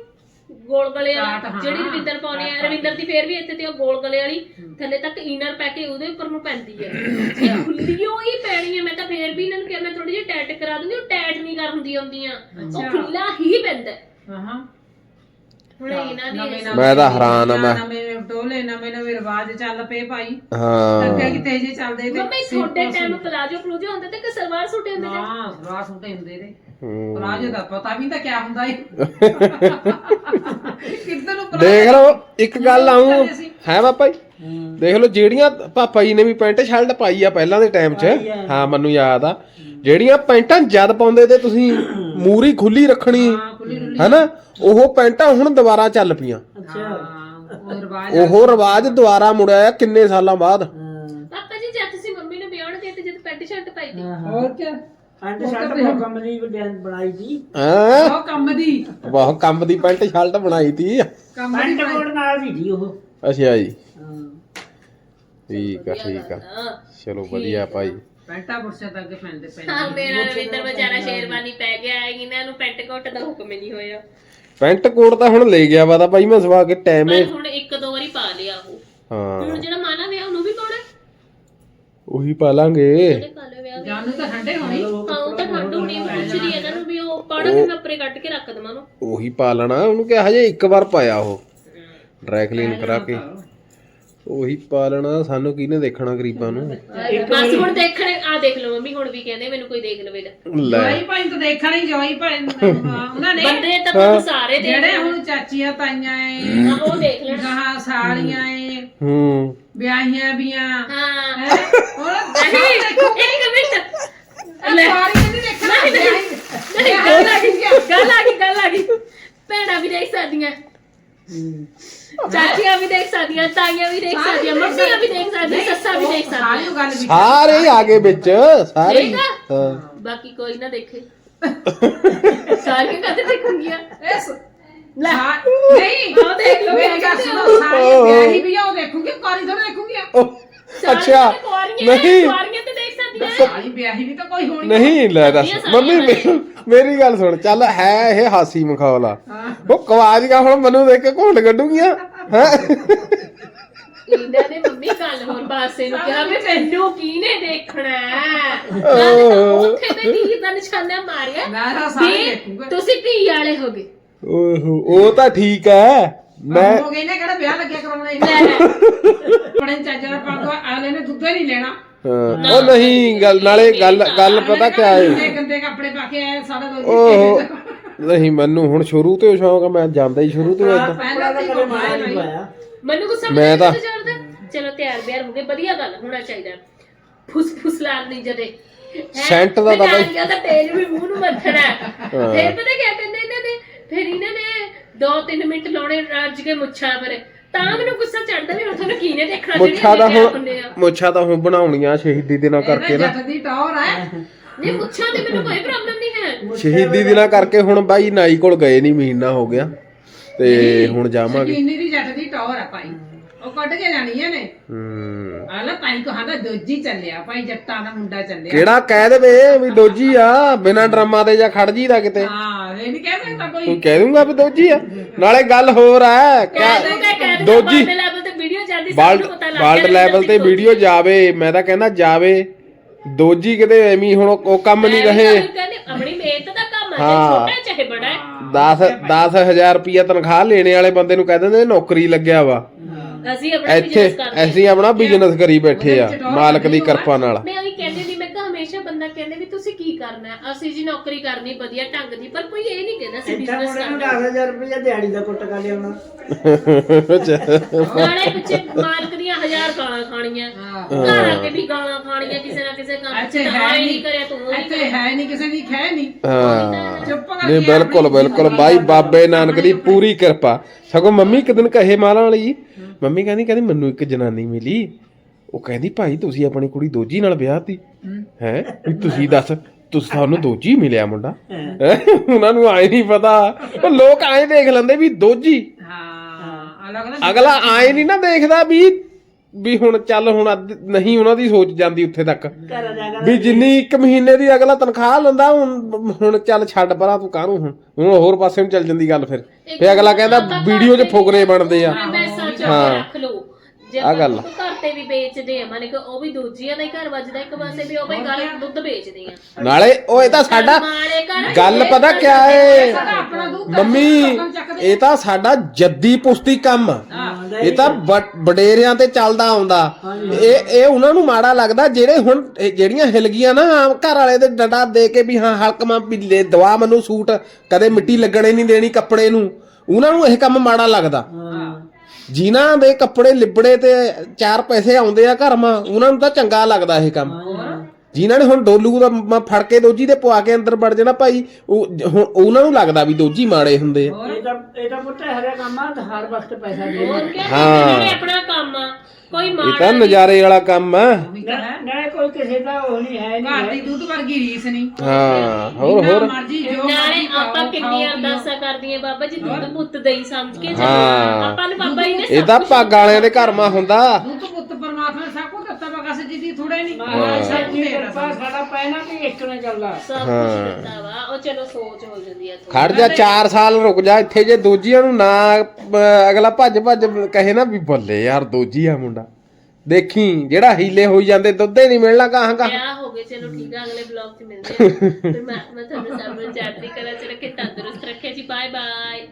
ਗੋਲ ਗਲੇ ਕਾਟ, ਵਾਲੀ ਹਾਂ। ਜਿਹੜੀ ਰਵਿੰਦਰ ਪਾਉਣੀ ਹੈ ਰਵਿੰਦਰ ਦੀ ਫੇਰ ਵੀ ਇੱਥੇ ਤੇ ਉਹ ਗੋਲ ਗਲੇ ਵਾਲੀ ਥੱਲੇ ਤੱਕ ਇਨਰ ਪੈ ਕੇ ਉਹਦੇ ਉੱਪਰ ਨੂੰ ਪੈਂਦੀ ਹੈ। ਜੇ ਖੁੱਲੀ ਉਹ ਹੀ ਪੈਣੀ ਹੈ ਮੈਂ ਤਾਂ ਫੇਰ ਵੀ ਇਹਨਾਂ ਨੂੰ ਕਿਹਾ ਮੈਂ ਥੋੜੀ ਜਿਹੀ ਟੈਟ ਕਰਾ ਦੂੰਗੀ ਉਹ ਟੈਟ ਨਹੀਂ ਕਰ ਹੁੰਦੀਆਂ ਹੁੰਦੀਆਂ। ਉਹ ਖੁੱਲਾ ਹੀ ਪੈਂਦਾ ਹੈ। ਹਾਂ ਹੁਣ ਇਹਨਾਂ ਦੀ ਮੈਂ ਤਾਂ ਹੈਰਾਨ ਆ ਮੈਂ ਨਵੇਂ ਟੋਲੇ ਨਵੇਂ ਨਵੇਂ ਰਿਵਾਜ ਚੱਲ ਪਏ ਭਾਈ। ਅੱਗੇ ਹਾਂ ਕਿਤੇ ਜੇ ਚੱਲਦੇ ਤੇ ਮੰਮੀ ਛੋਟੇ ਟਾਈਮ ਪਲਾਜੋ ਪਲੂਜੋ ਹੁੰਦੇ ਤੇ ਕਿ ਸਲਵਾਰ ਸੂਟ ਹੁੰਦੇ ਤੇ? ਹਾਂ ਸਲਵਾਰ ਸੂਟ ਹੀ ਹੁੰਦੇ ਨੇ ਹੂੰ। ਪਲਾਜੋ ਦਾ ਪਤਾ ਵੀ ਤਾਂ ਕਿਆ ਹੁੰਦਾ ਏ ਕਿੱਧਰ ਨੂੰ ਦੇਖ ਲਓ ਇੱਕ ਗੱਲ ਆਉਂ ਹੈ ਪਾਪਾ ਜੀ? ਦੇਖ ਲਓ ਜਿਹੜੀਆਂ ਪਾਪਾ ਜੀ ਨੇ ਵੀ ਪੈਂਟ ਸ਼ਰਟ ਪਾਈ ਆ ਪਹਿਲਾਂ ਦੇ ਟਾਈਮ 'ਚ। ਹਾਂ ਮੈਨੂੰ ਯਾਦ ਆ। ਜਿਹੜੀਆਂ ਪੈਂਟਾਂ ਜਦ ਪਾਉਂਦੇ ਤੇ ਤੁਸੀਂ ਮੂਰੀ ਖੁੱਲੀ ਰੱਖਣੀ। ਹੈਨਾ? ਉਹ ਪੈਂਟਾਂ ਹੁਣ ਦੁਬਾਰਾ ਚੱਲ ਪਈਆਂ। ਹਾਂ ਉਹ ਰਿਵਾਜ ਉਹ ਰਿਵਾਜ ਦੁਬਾਰਾ ਮੁੜਿਆ ਆ ਕਿੰਨੇ ਸਾਲਾਂ ਬਾਅਦ। ਪਾਪਾ ਜੀ ਜਦ ਤੁਸੀਂ ਮੰਮੀ ਨੂੰ ਵਿਆਹਣ ਗਏ ਤੇ ਜਦ ਪੈਂਟ ਸ਼ਰਟ ਪਾਈ ਸੀ ਹੋਰ ਕੀ ਅੰਡ ਸ਼ਰਟ ਬਹੁਤ ਕੰਮ ਦੀ ਬਣਾਈ ਸੀ ਹਾਂ? ਉਹ ਕੰਮ ਦੀ। ਬਹੁਤ ਕੰਮ ਦੀ ਪੈਂਟ ਸ਼ਰਟ ਬਣਾਈ ਤੀ। ਕੰਮ ਦੀ ਪੈਂਟ ਕੋਟ ਨਾਲ ਵੀ ਜੀ ਉਹ। ਅੱਛਾ ਜੀ। ਹਾਂ। ਠੀਕ ਆ ਠੀਕ ਆ। ਹਾਂ। ਚਲੋ ਵਧੀਆ ਭਾਈ। ਪੈਂਟਾ ਕੁਰਸੀਆਂ ਤਾਂ ਅੱਗੇ ਪੈਂਦੇ ਪੈਂਦੇ ਹਾਂ ਮੇਰਾ ਰਵਿੰਦਰ ਵਿਚਾਰਾ ਸ਼ੇਰਵਾਨੀ ਪੈ ਗਿਆ ਹੈ ਇਹਨਾਂ ਨੂੰ ਪੈਂਟ ਕੋਟ ਦਾ ਹੁਕਮ ਹੀ ਨਹੀਂ ਹੋਇਆ। ਪੈਂਟ ਕੋਟ ਤਾਂ ਹੁਣ ਲੈ ਗਿਆ ਵਾ ਤਾਂ ਭਾਈ ਮੈਂ ਸਵਾ ਕੇ ਟਾਈਮ ਹੁਣ ਇੱਕ ਦੋ ਵਾਰੀ ਪਾ ਲਿਆ ਉਹ। ਹਾਂ। ਹੁਣ ਜਿਹੜਾ ਮਾਨਾ ਵਿਆਹ ਉਹਨੂੰ ਵੀ ਹੈ? ਉਹੀ ਪਾ ਲਾਂਗੇ ਜਿਹੜੇ ਕਾਲੇ ਵਿਆਹ ਜਾਨ ਨੂੰ ਤਾਂ ਠੰਡੇ ਹੋਣੀ। ਹਾਂ ਉਹ ਤਾਂ ਠੰਡ ਹੋਣੀ ਉਹ ਪੁੱਛ ਰਹੀ ਹੈ ਇਹਨਾਂ ਨੂੰ ਵੀ ਉਹ ਪਾਉਣਾ ਕਿ ਮੈਂ ਉੱਪਰੇ ਕੱਟ ਕੇ ਰੱਖ ਦਵਾਂ ਉਹਨੂੰ। ਉਹੀ ਪਾ ਲੈਣਾ ਉਹਨੂੰ ਕਿਹਾ ਹਜੇ ਇੱਕ ਵਾਰ ਪਾਇਆ ਉਹ। ਡਰਾਈ ਕਲੀਨ ਕਰਾ ਕੇ। ਉਹੀ ਪਾ ਲੈਣਾ ਸਾਨੂੰ ਕਿਹਨੇ ਦੇਖਣਾ ਗਰੀਬਾਂ ਨੂੰ? ਬਸ ਹੁਣ ਦੇਖਣੇ ਆ ਦੇਖ ਲਓ ਮੰਮੀ ਹੁਣ ਵੀ ਕਹਿੰਦੇ ਮੈਨੂੰ ਕੋਈ ਦੇਖ ਲਵੇ ਤਾਂ। ਲੈ। ਜਵਾਈ ਭਾਈ ਤਾਂ ਦੇਖਣਾ ਹੀ ਜਵਾਈ ਭਾਈ ਉਹਨਾਂ ਨੇ ਬੰਦੇ ਤਾਂ ਬਹੁਤ ਸਾਰੇ ਦੇਖ ਜਿਹੜੇ ਹੁਣ ਚਾਚੀਆਂ ਤਾਈਆਂ ਏ ਉਹ ਦੇਖ ਲੈਣ। ਗਾਹਾਂ ਸਾਲੀਆਂ ਏ ਹੂੰ। ਵਿਆਹੀਆਂ ਵੀਆਂ। ਹਾਂ। ਹੈ? ਉਹ ਨਹੀਂ ਇੱਕ ਮਿੰਟ। ਲੈ। ਸਾਰੀਆਂ ਨਹੀਂ ਦੇਖਣਾ ਵਿਆਹੀ। ਨਹੀਂ ਗੱਲ ਆ ਗਈ ਗੱਲ ਆ ਗਈ ਗੱਲ ਆ ਗਈ। ਭੈਣਾਂ ਵੀ ਦੇਖ ਸਕਦੀਆਂ। ਚਾਚੀਆਂ ਵੀ ਦੇਖ ਸਕਦੀਆਂ ਤਾਈਆਂ ਵੀ ਦੇਖ ਸਕਦੀਆਂ ਮੰਮੀਆਂ ਵੀ ਦੇਖ ਸਕਦੀਆਂ ਸੱਸਾਂ ਵੀ ਦੇਖ ਸਕਦੀਆਂ। ਸਾਰੀ ਗੱਲ ਵੀ ਸਾਰੇ ਹੀ ਆ ਗਏ ਵਿੱਚ ਸਾਰੇ ਹੀ। ਠੀਕ ਆ? ਹਾਂ। ਬਾਕੀ ਕੋਈ ਨਾ ਦੇਖੇ। ਸਾਰੀਆਂ ਕਦੇ ਦੇਖੂੰਗੀਆਂ। ਇਸ ਲੈ। ਨਹੀਂ ਉਹ ਦੇਖ ਲਓ ਮੇਰੀ ਗੱਲ ਸੁਣੋ ਸਾਰੀ ਵਿਆਹੀ ਵੀ ਆ ਉਹ ਦੇਖੂਗੀ ਕਾਰੀ ਥੋੜਾ ਦੇਖੂਗੀ ਉਹ, ਅੱਛਾ ਨਹੀਂ। ਕੁਆਰੀਆਂ ਤੇ ਦੇਖ ਸਕਦੀਆਂ। ਸਾਰੀ ਵਿਆਹੀ ਵੀ ਤਾਂ ਕੋਈ ਹੋਣੀ ਨਹੀਂ। ਲੈ ਦੱਸ। ਮੰਮੀ ਮੇ- ਮੇਰੀ ਗੱਲ ਸੁਣ ਚੱਲ ਹੈ ਇਹ ਹਾਸੀ ਮਖੌਲਾ। ਉਹ ਕਵਾਜਗਾ ਹੁਣ ਮੈਨੂੰ ਦੇਖ ਕੇ ਘੁੰਡ ਕੱਢੂਗੀਆਂ ਹੈ? ਇਹਨਾਂ ਨੇ ਮੰਮੀ ਗੱਲ ਹੋਰ ਪਾਸੇ ਨੂੰ ਕਿਹਾ ਵੀ ਮੈਨੂੰ ਕਿਹਨੇ ਦੇਖਣਾ? ਹੈ ਨਾਲੇ ਤਾਂ ਉੱਥੇ ਤੇ ਧੀ ਦਾ ਨਿਸ਼ਾਨਾ ਮਾਰਿਆ। ਮੈਂ ਤਾਂ ਸਾਰੇ ਵੀ ਦੇਖੂਗਾ। ਤੁਸੀਂ ਧੀ ਵਾਲੇ ਹੋਗੇ। ਓਹੋ ਉਹ ਤਾਂ ਠੀਕ ਹੈ ਮੈਂ ਹੋ ਗਈ ਨਾ ਕਿਹੜਾ ਵਿਆਹ ਲੱਗਿਆ ਕਰਾਉਣਾ ਇਹਨੇ ਬੜੇ ਚਾਚਾ ਦਾ ਪੜਦਾ ਆਲੇ ਨੇ ਦੁੱਧ ਨਹੀਂ ਲੈਣਾ। ਹਾਂ, ਉਹ ਨਹੀਂ ਗੱਲ ਨਾਲੇ ਗੱਲ ਗੱਲ ਪਤਾ ਕਿਆ ਹੈ ਗੰਦੇ ਗੰਦੇ ਕੱਪੜੇ ਪਾ ਕੇ ਆਏ ਸਾਡਾ ਦੋ ਉਹ ਨਹੀਂ ਮੈਨੂੰ ਹੁਣ ਸ਼ੁਰੂ ਤੋਂ ਹੀ ਸ਼ੌਂਕ ਆ ਮੈਂ ਜਾਂਦਾ ਹੀ ਸ਼ੁਰੂ ਤੋਂ ਏਦਾਂ ਪਹਿਲਾਂ ਤਾਂ ਕਦੇ ਮਾਇਆ ਨਹੀਂ ਪਾਇਆ ਮੈਨੂੰ ਗੁੱਸਾ ਮੈਂ ਤਾਂ- ਚੜਦਾ ਚਲੋ ਤਿਆਰ ਬਿਆਰ ਹੋ ਗਏ ਵਧੀਆ ਗੱਲ ਹੋਣਾ ਚਾਹੀਦਾ। ਫੁਸ ਫੁਸ ਲਾਣੀ ਜਦੇ। ਹੈਂ? ਸੈਂਟ ਦਾ ਤਾਂ ਬਈ- ਦਾ ਤੇਲ ਵੀ ਮੂੰਹ ਨੂੰ ਮੱਥਣਾ। ਹੈ। ਫਿਰ ਪਤਾ ਕਿਆ ਕਹਿੰਦੇ ਇਹਨਾਂ ਨੇ? ਫਿਰ ਇਹਨਾਂ ਨੇ 2-3 ਮਿੰਟ ਲਾਉਣੇ ਰੱਜ ਕੇ ਮੁੱਛਾਂ ਪਰ। ਤਾਂ ਮੈਨੂੰ ਗੁੱਸਾ ਚੜਦਾ ਵੀ ਹੁਣ ਤੁਹਾਨੂੰ ਕਿਹਨੇ ਦੇਖਣਾ ਮੁੱਛਾਂ ਦਾ ਹੁਣ ਹੁੰਦੇ ਆ। ਮੁੱਛਾਂ ਤਾਂ ਹੁਣ ਬਣਾਉਣੀਆਂ ਸ਼ਹੀਦੀ ਦਿਨਾਂ ਕਰਕੇ ਨਾ। ਜੱਟ ਦੀ ਟੌਰ ਹੈ। ਨਹੀਂ ਮੁੱਛਾਂ ਤੇ ਮੈਨੂੰ ਕੋਈ ਪ੍ਰੋਬਲਮ ਨਹੀਂ ਹੈ। ਸ਼ਹੀਦੀ ਦਿਨਾਂ ਕਰਕੇ ਹੁਣ ਬਾਈ ਨਾਈ ਕੋਲ ਗਏ ਨਹੀਂ ਮਹੀਨਾ ਹੋ ਗਿਆ। ਤੇ ਹੁਣ ਜਾਵਾਂਗੇ। ਕਿੰਨੀ ਦੀ ਜੱਟ ਦੀ ਟੌਰ ਹੈ ਭਾਈ। ਉਹ ਕੱਢ ਕੇ ਜਾਣੀ ਨੇ ਹੂੰ। ਆਲਾ ਭਾਈ ਕੋ ਹਾਂ ਦੋਜੀ ਚੱਲਿਆ। ਭਾਈ ਜੱਟਾਂ ਦਾ ਮੁੰਡਾ ਚੱਲਿਆ। ਕਿਹੜਾ ਕਹਿ ਦੇਵੇ ਵੀ ਦੋਜੀ ਆ ਬਿਨਾ ਡਰਾਮਾ ਦੇ ਜਾਂ ਖੜ ਜੀ ਦਾ ਕਿਤੇ। ਹਾਂ। ਇਹ ਨਹੀਂ ਕਹਿ ਸਕਦਾ ਕੋਈ। ਤੂੰ ਕਹਿ ਦੂੰਗਾ ਵੀ ਦੋਜੀ ਆ। ਨਾਲੇ ਗੱਲ ਹੋਰ ਆ ਕਹਿ ਦੂੰਗਾ ਕਹਿ ਦੂੰਗਾ ਦੋਜੀ ਬਾਲਦ ਲੈਵਲ ਤੇ ਵੀਡੀਓ ਜਾਂਦੀ ਵਰਲਡ ਸਾਨੂੰ ਪਤਾ ਲੱਗ ਵਰਲਡ ਗਿਆ ਲੈਵਲ ਤੇ ਵੀਡੀਓ ਜਾਵੇ ਮੈਂ ਤਾਂ ਕਹਿੰਦਾ ਜਾਵੇ। ਦੋਜੀ ਕਿਤੇ ਐਵੇਂ ਹੀ ਹੁਣ ਉਹ ਕੰਮ ਨਹੀਂ ਰਹੇ। ਆਪਣੀ ਮਿਹਨਤ ਦਾ ਕੰਮ ਹੈ ਹਾਂ। ਚਾਹੇ ਛੋਟਾ ਚਾਹੇ ਬੜਾ ਹੈ। 10 10000 ਰੁਪਿਆ ਤਨਖਾਹ ਲੈਣੇ ਵਾਲੇ ਬੰਦੇ ਨੂੰ ਕਹਿ ਦਿੰਦੇ ਨੌਕਰੀ ਲੱਗਿਆ ਵਾ। ਅਸੀਂ ਆਪਣਾ ਇੱਥੇ ਬਿਜ਼ਨਸ ਕਰਦੇ ਅਸੀਂ ਆਪਣਾ ਬਿਜ਼ਨਸ ਕਰੀ ਬੈਠੇ ਆ ਮਾਲਕ ਦੀ ਕਿਰਪਾ ਨਾਲ। ਮੈਂ ਉਹੀ ਕਹਿੰਦੀ ਹਮੇਸ਼ਾ ਬੰਦਾ ਕਹਿੰਦੇ ਵੀ ਤੁਸੀਂ ਕੀ ਕਰਨਾ ਹੈ? ਅਸੀਂ ਜੀ ਨੌਕਰੀ ਕਰਨੀ ਵਧੀਆ ਢੰਗ ਦੀ ਪਰ ਕੋਈ ਇਹ ਨਹੀਂ ਕਹਿੰਦਾ ਅਸੀਂ ਇੱਥੇ ਬਿਜ਼ਨਸ ਮੁੰਡੇ ਨੂੰ ਕਰਨਾ। 10000 ਰੁਪਏ ਦਿਹਾੜੀ ਦਾ ਕੁੱਟ ਕਰ ਲਿਆਉਣਾ। ਨਾਲੇ ਪਿੱਛੇ ਮਾਲਕ ਦੀਆਂ ਹਜ਼ਾਰ ਗਾਲਾਂ ਖਾਣੀਆਂ। ਘਰ ਆ ਕੇ ਵੀ ਗਾਲਾਂ ਖਾਣੀਆਂ ਕਿਸੇ ਨਾ ਕਿਸੇ ਕੰਮ ਇੱਥੇ ਚ ਹੈ ਹਾਂ ਹੀ ਨਹੀਂ। ਨਹੀਂ ਕਰਿਆ ਤੂੰ ਉਹ ਨਹੀਂ ਇੱਥੇ ਹੈ ਨਹੀਂ ਕਿਸੇ ਦੀ ਖੈ ਨਹੀਂ। ਹਾਂ। ਚੁੱਪ ਕਰ ਨਹੀਂ ਬਿਲਕੁਲ ਬਿਲਕੁਲ। ਬਾਈ ਬਾਬੇ ਨਾਨਕ ਦੀ ਪੂਰੀ ਕਿਰਪਾ। ਸਗੋਂ ਮੰਮੀ ਇੱਕ ਦਿਨ ਕਹੇ ਮਾਲਾਂ ਵਾਲੀ ਮੰਮੀ ਕਹਿੰਦੀ ਕਹਿੰਦੀ ਮੈਨੂੰ ਇੱਕ ਜਨਾਨੀ ਮਿਲੀ। ਉਹ ਕਹਿੰਦੀ ਭਾਈ ਤੁਸੀਂ ਆਪਣੀ ਕੁੜੀ ਦੋਜੀ ਨਾਲ ਵਿਆਹਤੀ। ਹੈ? ਵੀ ਤੁਸੀਂ ਦੱਸ ਤੁਸੀਂ ਸਾਨੂੰ ਦੋਜੀ ਮਿਲਿਆ ਮੁੰਡਾ? ਹੈਂ? ਉਹਨਾਂ ਨੂੰ ਆਏ ਨਹੀਂ ਪਤਾ। ਉਹ ਲੋਕ ਆਏ ਦੇਖ ਲੈਂਦੇ ਵੀ ਦੋਜੀ। ਹਾਂ। ਅਲੱਗ ਅਗਲਾ ਆਏ ਨਹੀਂ ਨਾ ਦੇਖਦਾ ਵੀ ਵੀ ਹੁਣ ਚੱਲ ਹੁਣ ਅੱਧ- ਨਹੀਂ ਉਹਨਾਂ ਦੀ ਸੋਚ ਜਾਂਦੀ ਉੱਥੇ ਤੱਕ। ਘਰ ਜਾ ਕੇ ਵੀ ਜਿੰਨੀ ਇੱਕ ਮਹੀਨੇ ਦੀ ਅਗਲਾ ਤਨਖਾਹ ਲੈਂਦਾ ਹੁਣ ਹੁਣ ਚੱਲ ਛੱਡ ਪਰਾਂ ਤੂੰ ਕਾਹਨੂੰ ਹੁਣ? ਹੁਣ ਹੋਰ ਪਾਸੇ ਨੂੰ ਚੱਲ ਜਾਂਦੀ ਗੱਲ ਫਿਰ। ਫੇ ਅਗਲਾ ਕਹਿੰਦਾ ਵੀਡੀਓ 'ਚ ਫੁਕਰੇ ਬਣਦੇ ਆ। ਹਾਂ। ਰੱਖ ਲਓ। ਜੇ ਆਹ ਗੱਲ ਆ। ਆਪਾਂ ਘਰ ਤੇ ਵੀ ਵੇਚਦੇ ਆ ਮਾਨੇ ਕਿ ਉਹ ਵੀ ਦੂਜੀਆਂ ਦਾ ਹੀ ਘਰ ਵੱਜਦਾ ਇੱਕ ਪਾਸੇ ਵੀ ਉਹ ਬਈ ਗੱਲ ਦੁੱਧ ਵੇਚਦੇ ਆ। ਨਾਲੇ ਉਹ ਇਹ ਤਾਂ ਸਾਡਾ ਘਰ ਗੱਲ ਪਤਾ ਕਿਆ ਏ? ਮੰਮੀ ਇਹ ਤਾਂ ਸਾਡਾ ਜੱਦੀ ਪੁਸ਼ਤੀ ਕੰਮ। ਆ ਇਹ ਤਾਂ ਬ- ਵਡੇਰਿਆਂ ਤੇ ਚੱਲਦਾ ਆਉਂਦਾ। ਇਹ ਇਹ ਉਹਨਾਂ ਨੂੰ ਮਾੜਾ ਲੱਗਦਾ ਜਿਹੜੇ ਹੁਣ ਇਹ ਜਿਹੜੀਆਂ ਹਿਲ ਗਈਆਂ ਨਾ ਆਮ ਘਰ ਵਾਲੇ ਦੇ ਡੰਡਾ ਦੇ ਕੇ ਵੀ ਹਾਂ ਹਲਕਮਾ ਵੀ ਲੈ ਦਵਾ ਮੈਨੂੰ ਸੂਟ ਕਦੇ ਮਿੱਟੀ ਲੱਗਣੇ ਨਹੀਂ ਦੇਣੀ ਕੱਪੜੇ ਨੂੰ। ਉਹਨਾਂ ਨੂੰ ਇਹ ਕੰਮ ਮਾੜਾ ਲੱਗਦਾ। ਜਿਨ੍ਹਾਂ ਦੇ ਕੱਪੜੇ ਲਿਬੜੇ ਤੇ ਚਾਰ ਪੈਸੇ ਆਉਂਦੇ ਆ ਘਰ ਮਾ, ਉਹਨਾਂ ਨੂੰ ਤਾਂ ਚੰਗਾ ਲੱਗਦਾ ਇਹ ਕੰਮ। ਜਿਨ੍ਹਾਂ ਨੇ ਹੁਣ ਡੋਲੂ ਦਾ ਮ- ਫੜ ਕੇ ਦੋਜੀ ਦੇ ਪਵਾ ਕੇ ਅੰਦਰ ਵੜ ਜਾਣਾ ਭਾਈ ਉਹ ਹੁਣ ਉਹਨਾਂ ਨੂੰ ਲੱਗਦਾ ਵੀ ਦੋਜੀ ਮਾੜੇ ਹੁੰਦੇ ਆ। ਇਹ ਤਾਂ ਇਹ ਤਾਂ ਪੁੱਤ ਹਰੇ ਕੰਮ ਆ ਤਾਂ ਹਰ ਵਕਤ ਪੈਸਾ ਦੇ ਹੋਰ ਕਿਆ ਹਾਂ। ਜਿਹੜੇ ਆਪਣਾ ਕੰਮ ਆ। ਕੋਈ ਇਹ ਮਾੜਾ ਤਾਂ ਨਜ਼ਾਰੇ ਵਾਲਾ ਕੰਮ ਆ। ਨਾ ਕੋਈ ਕਿਸੇ ਦਾ ਉਹ ਨਹੀਂ ਹੈ ਘਰ ਦੀ ਨਹੀਂ ਦੁੱਧ ਵਰਗੀ ਰੀਸ ਨਹੀਂ। ਹਾਂ ਹੋਰ ਹੋਰ। ਮਰਜ਼ੀ ਜੋ ਨਾਲੇ ਆਪਾਂ ਕਿੰਨੀਆਂ ਅਰਦਾਸਾਂ ਕਰਦੀਆਂ ਬਾਬਾ ਜੀ ਦੁੱਧ ਪੁੱਤ ਦੇਈ ਸਮਝ ਕੇ ਚੱਲੋ ਹਾਂ। ਆਪਾਂ ਨੂੰ ਬਾਬਾ ਜੀ ਨੇ ਇਹ ਤਾਂ ਪੱਗ ਵਾਲਿਆਂ ਦੇ ਘਰ ਮਾ ਹੁੰਦਾ। ਦੁੱਧ ਪੁੱਤ ਪਰਮਾਤਮਾ ਨੇ ਸਭ ਕੁਝ ਦਿੱਤਾ ਬਗਸ ਜੀ ਦੀ ਥੋੜੇ ਨਹੀਂ ਮਹਾਰਾਜ ਸਾਹਿਬ ਜੀ ਕਿਰਪਾ ਸਾਡਾ ਪੈਣਾ ਵੀ ਇੱਕ ਨਾ ਚੱਲਦਾ ਸਭ ਕੁਝ ਦਿੱਤਾ ਵਾ। ਉਹ ਚਲੋ ਸੋਚ ਹੋ ਜਾਂਦੀ ਆ ਥੋੜ੍ਹੀ। ਖੜ ਜਾ 4 ਸਾਲ ਰੁਕ ਜਾ ਇੱਥੇ ਜੇ ਦੋਜੀਆਂ ਨੂੰ ਨਾ ਅਹ, ਅਗਲਾ ਭੱਜ ਭੱਜ ਕਹੇ ਨਾ ਵੀ ਬੱਲੇ ਯਾਰ ਦੋਜੀ ਆ ਮੁੰਡਾ। ਦੇਖੀ ਜਿਹੜਾ ਹੀਲੇ ਹੋਈ ਜਾਂਦੇ ਦੁੱਧੇ ਨਹੀਂ ਮਿਲਣਾ ਕਾਹਾਂ ਕਾ ਵਿਆਹ ਹੋ ਗਏ ਚਲੋ ਠੀਕ ਆ ਅਗਲੇ ਬਲੌਗ 'ਚ ਮਿਲਦੇ ਆ। ਪਰਮਾਤਮਾ ਤੁਹਾਨੂੰ ਸਭ ਨੂੰ ਚੜ੍ਹਦੀ ਕਲਾ 'ਚ ਰੱਖੇ ਤੰਦਰੁਸਤ ਰੱਖੇ ਜੀ ਬਾਏ ਬਾਏ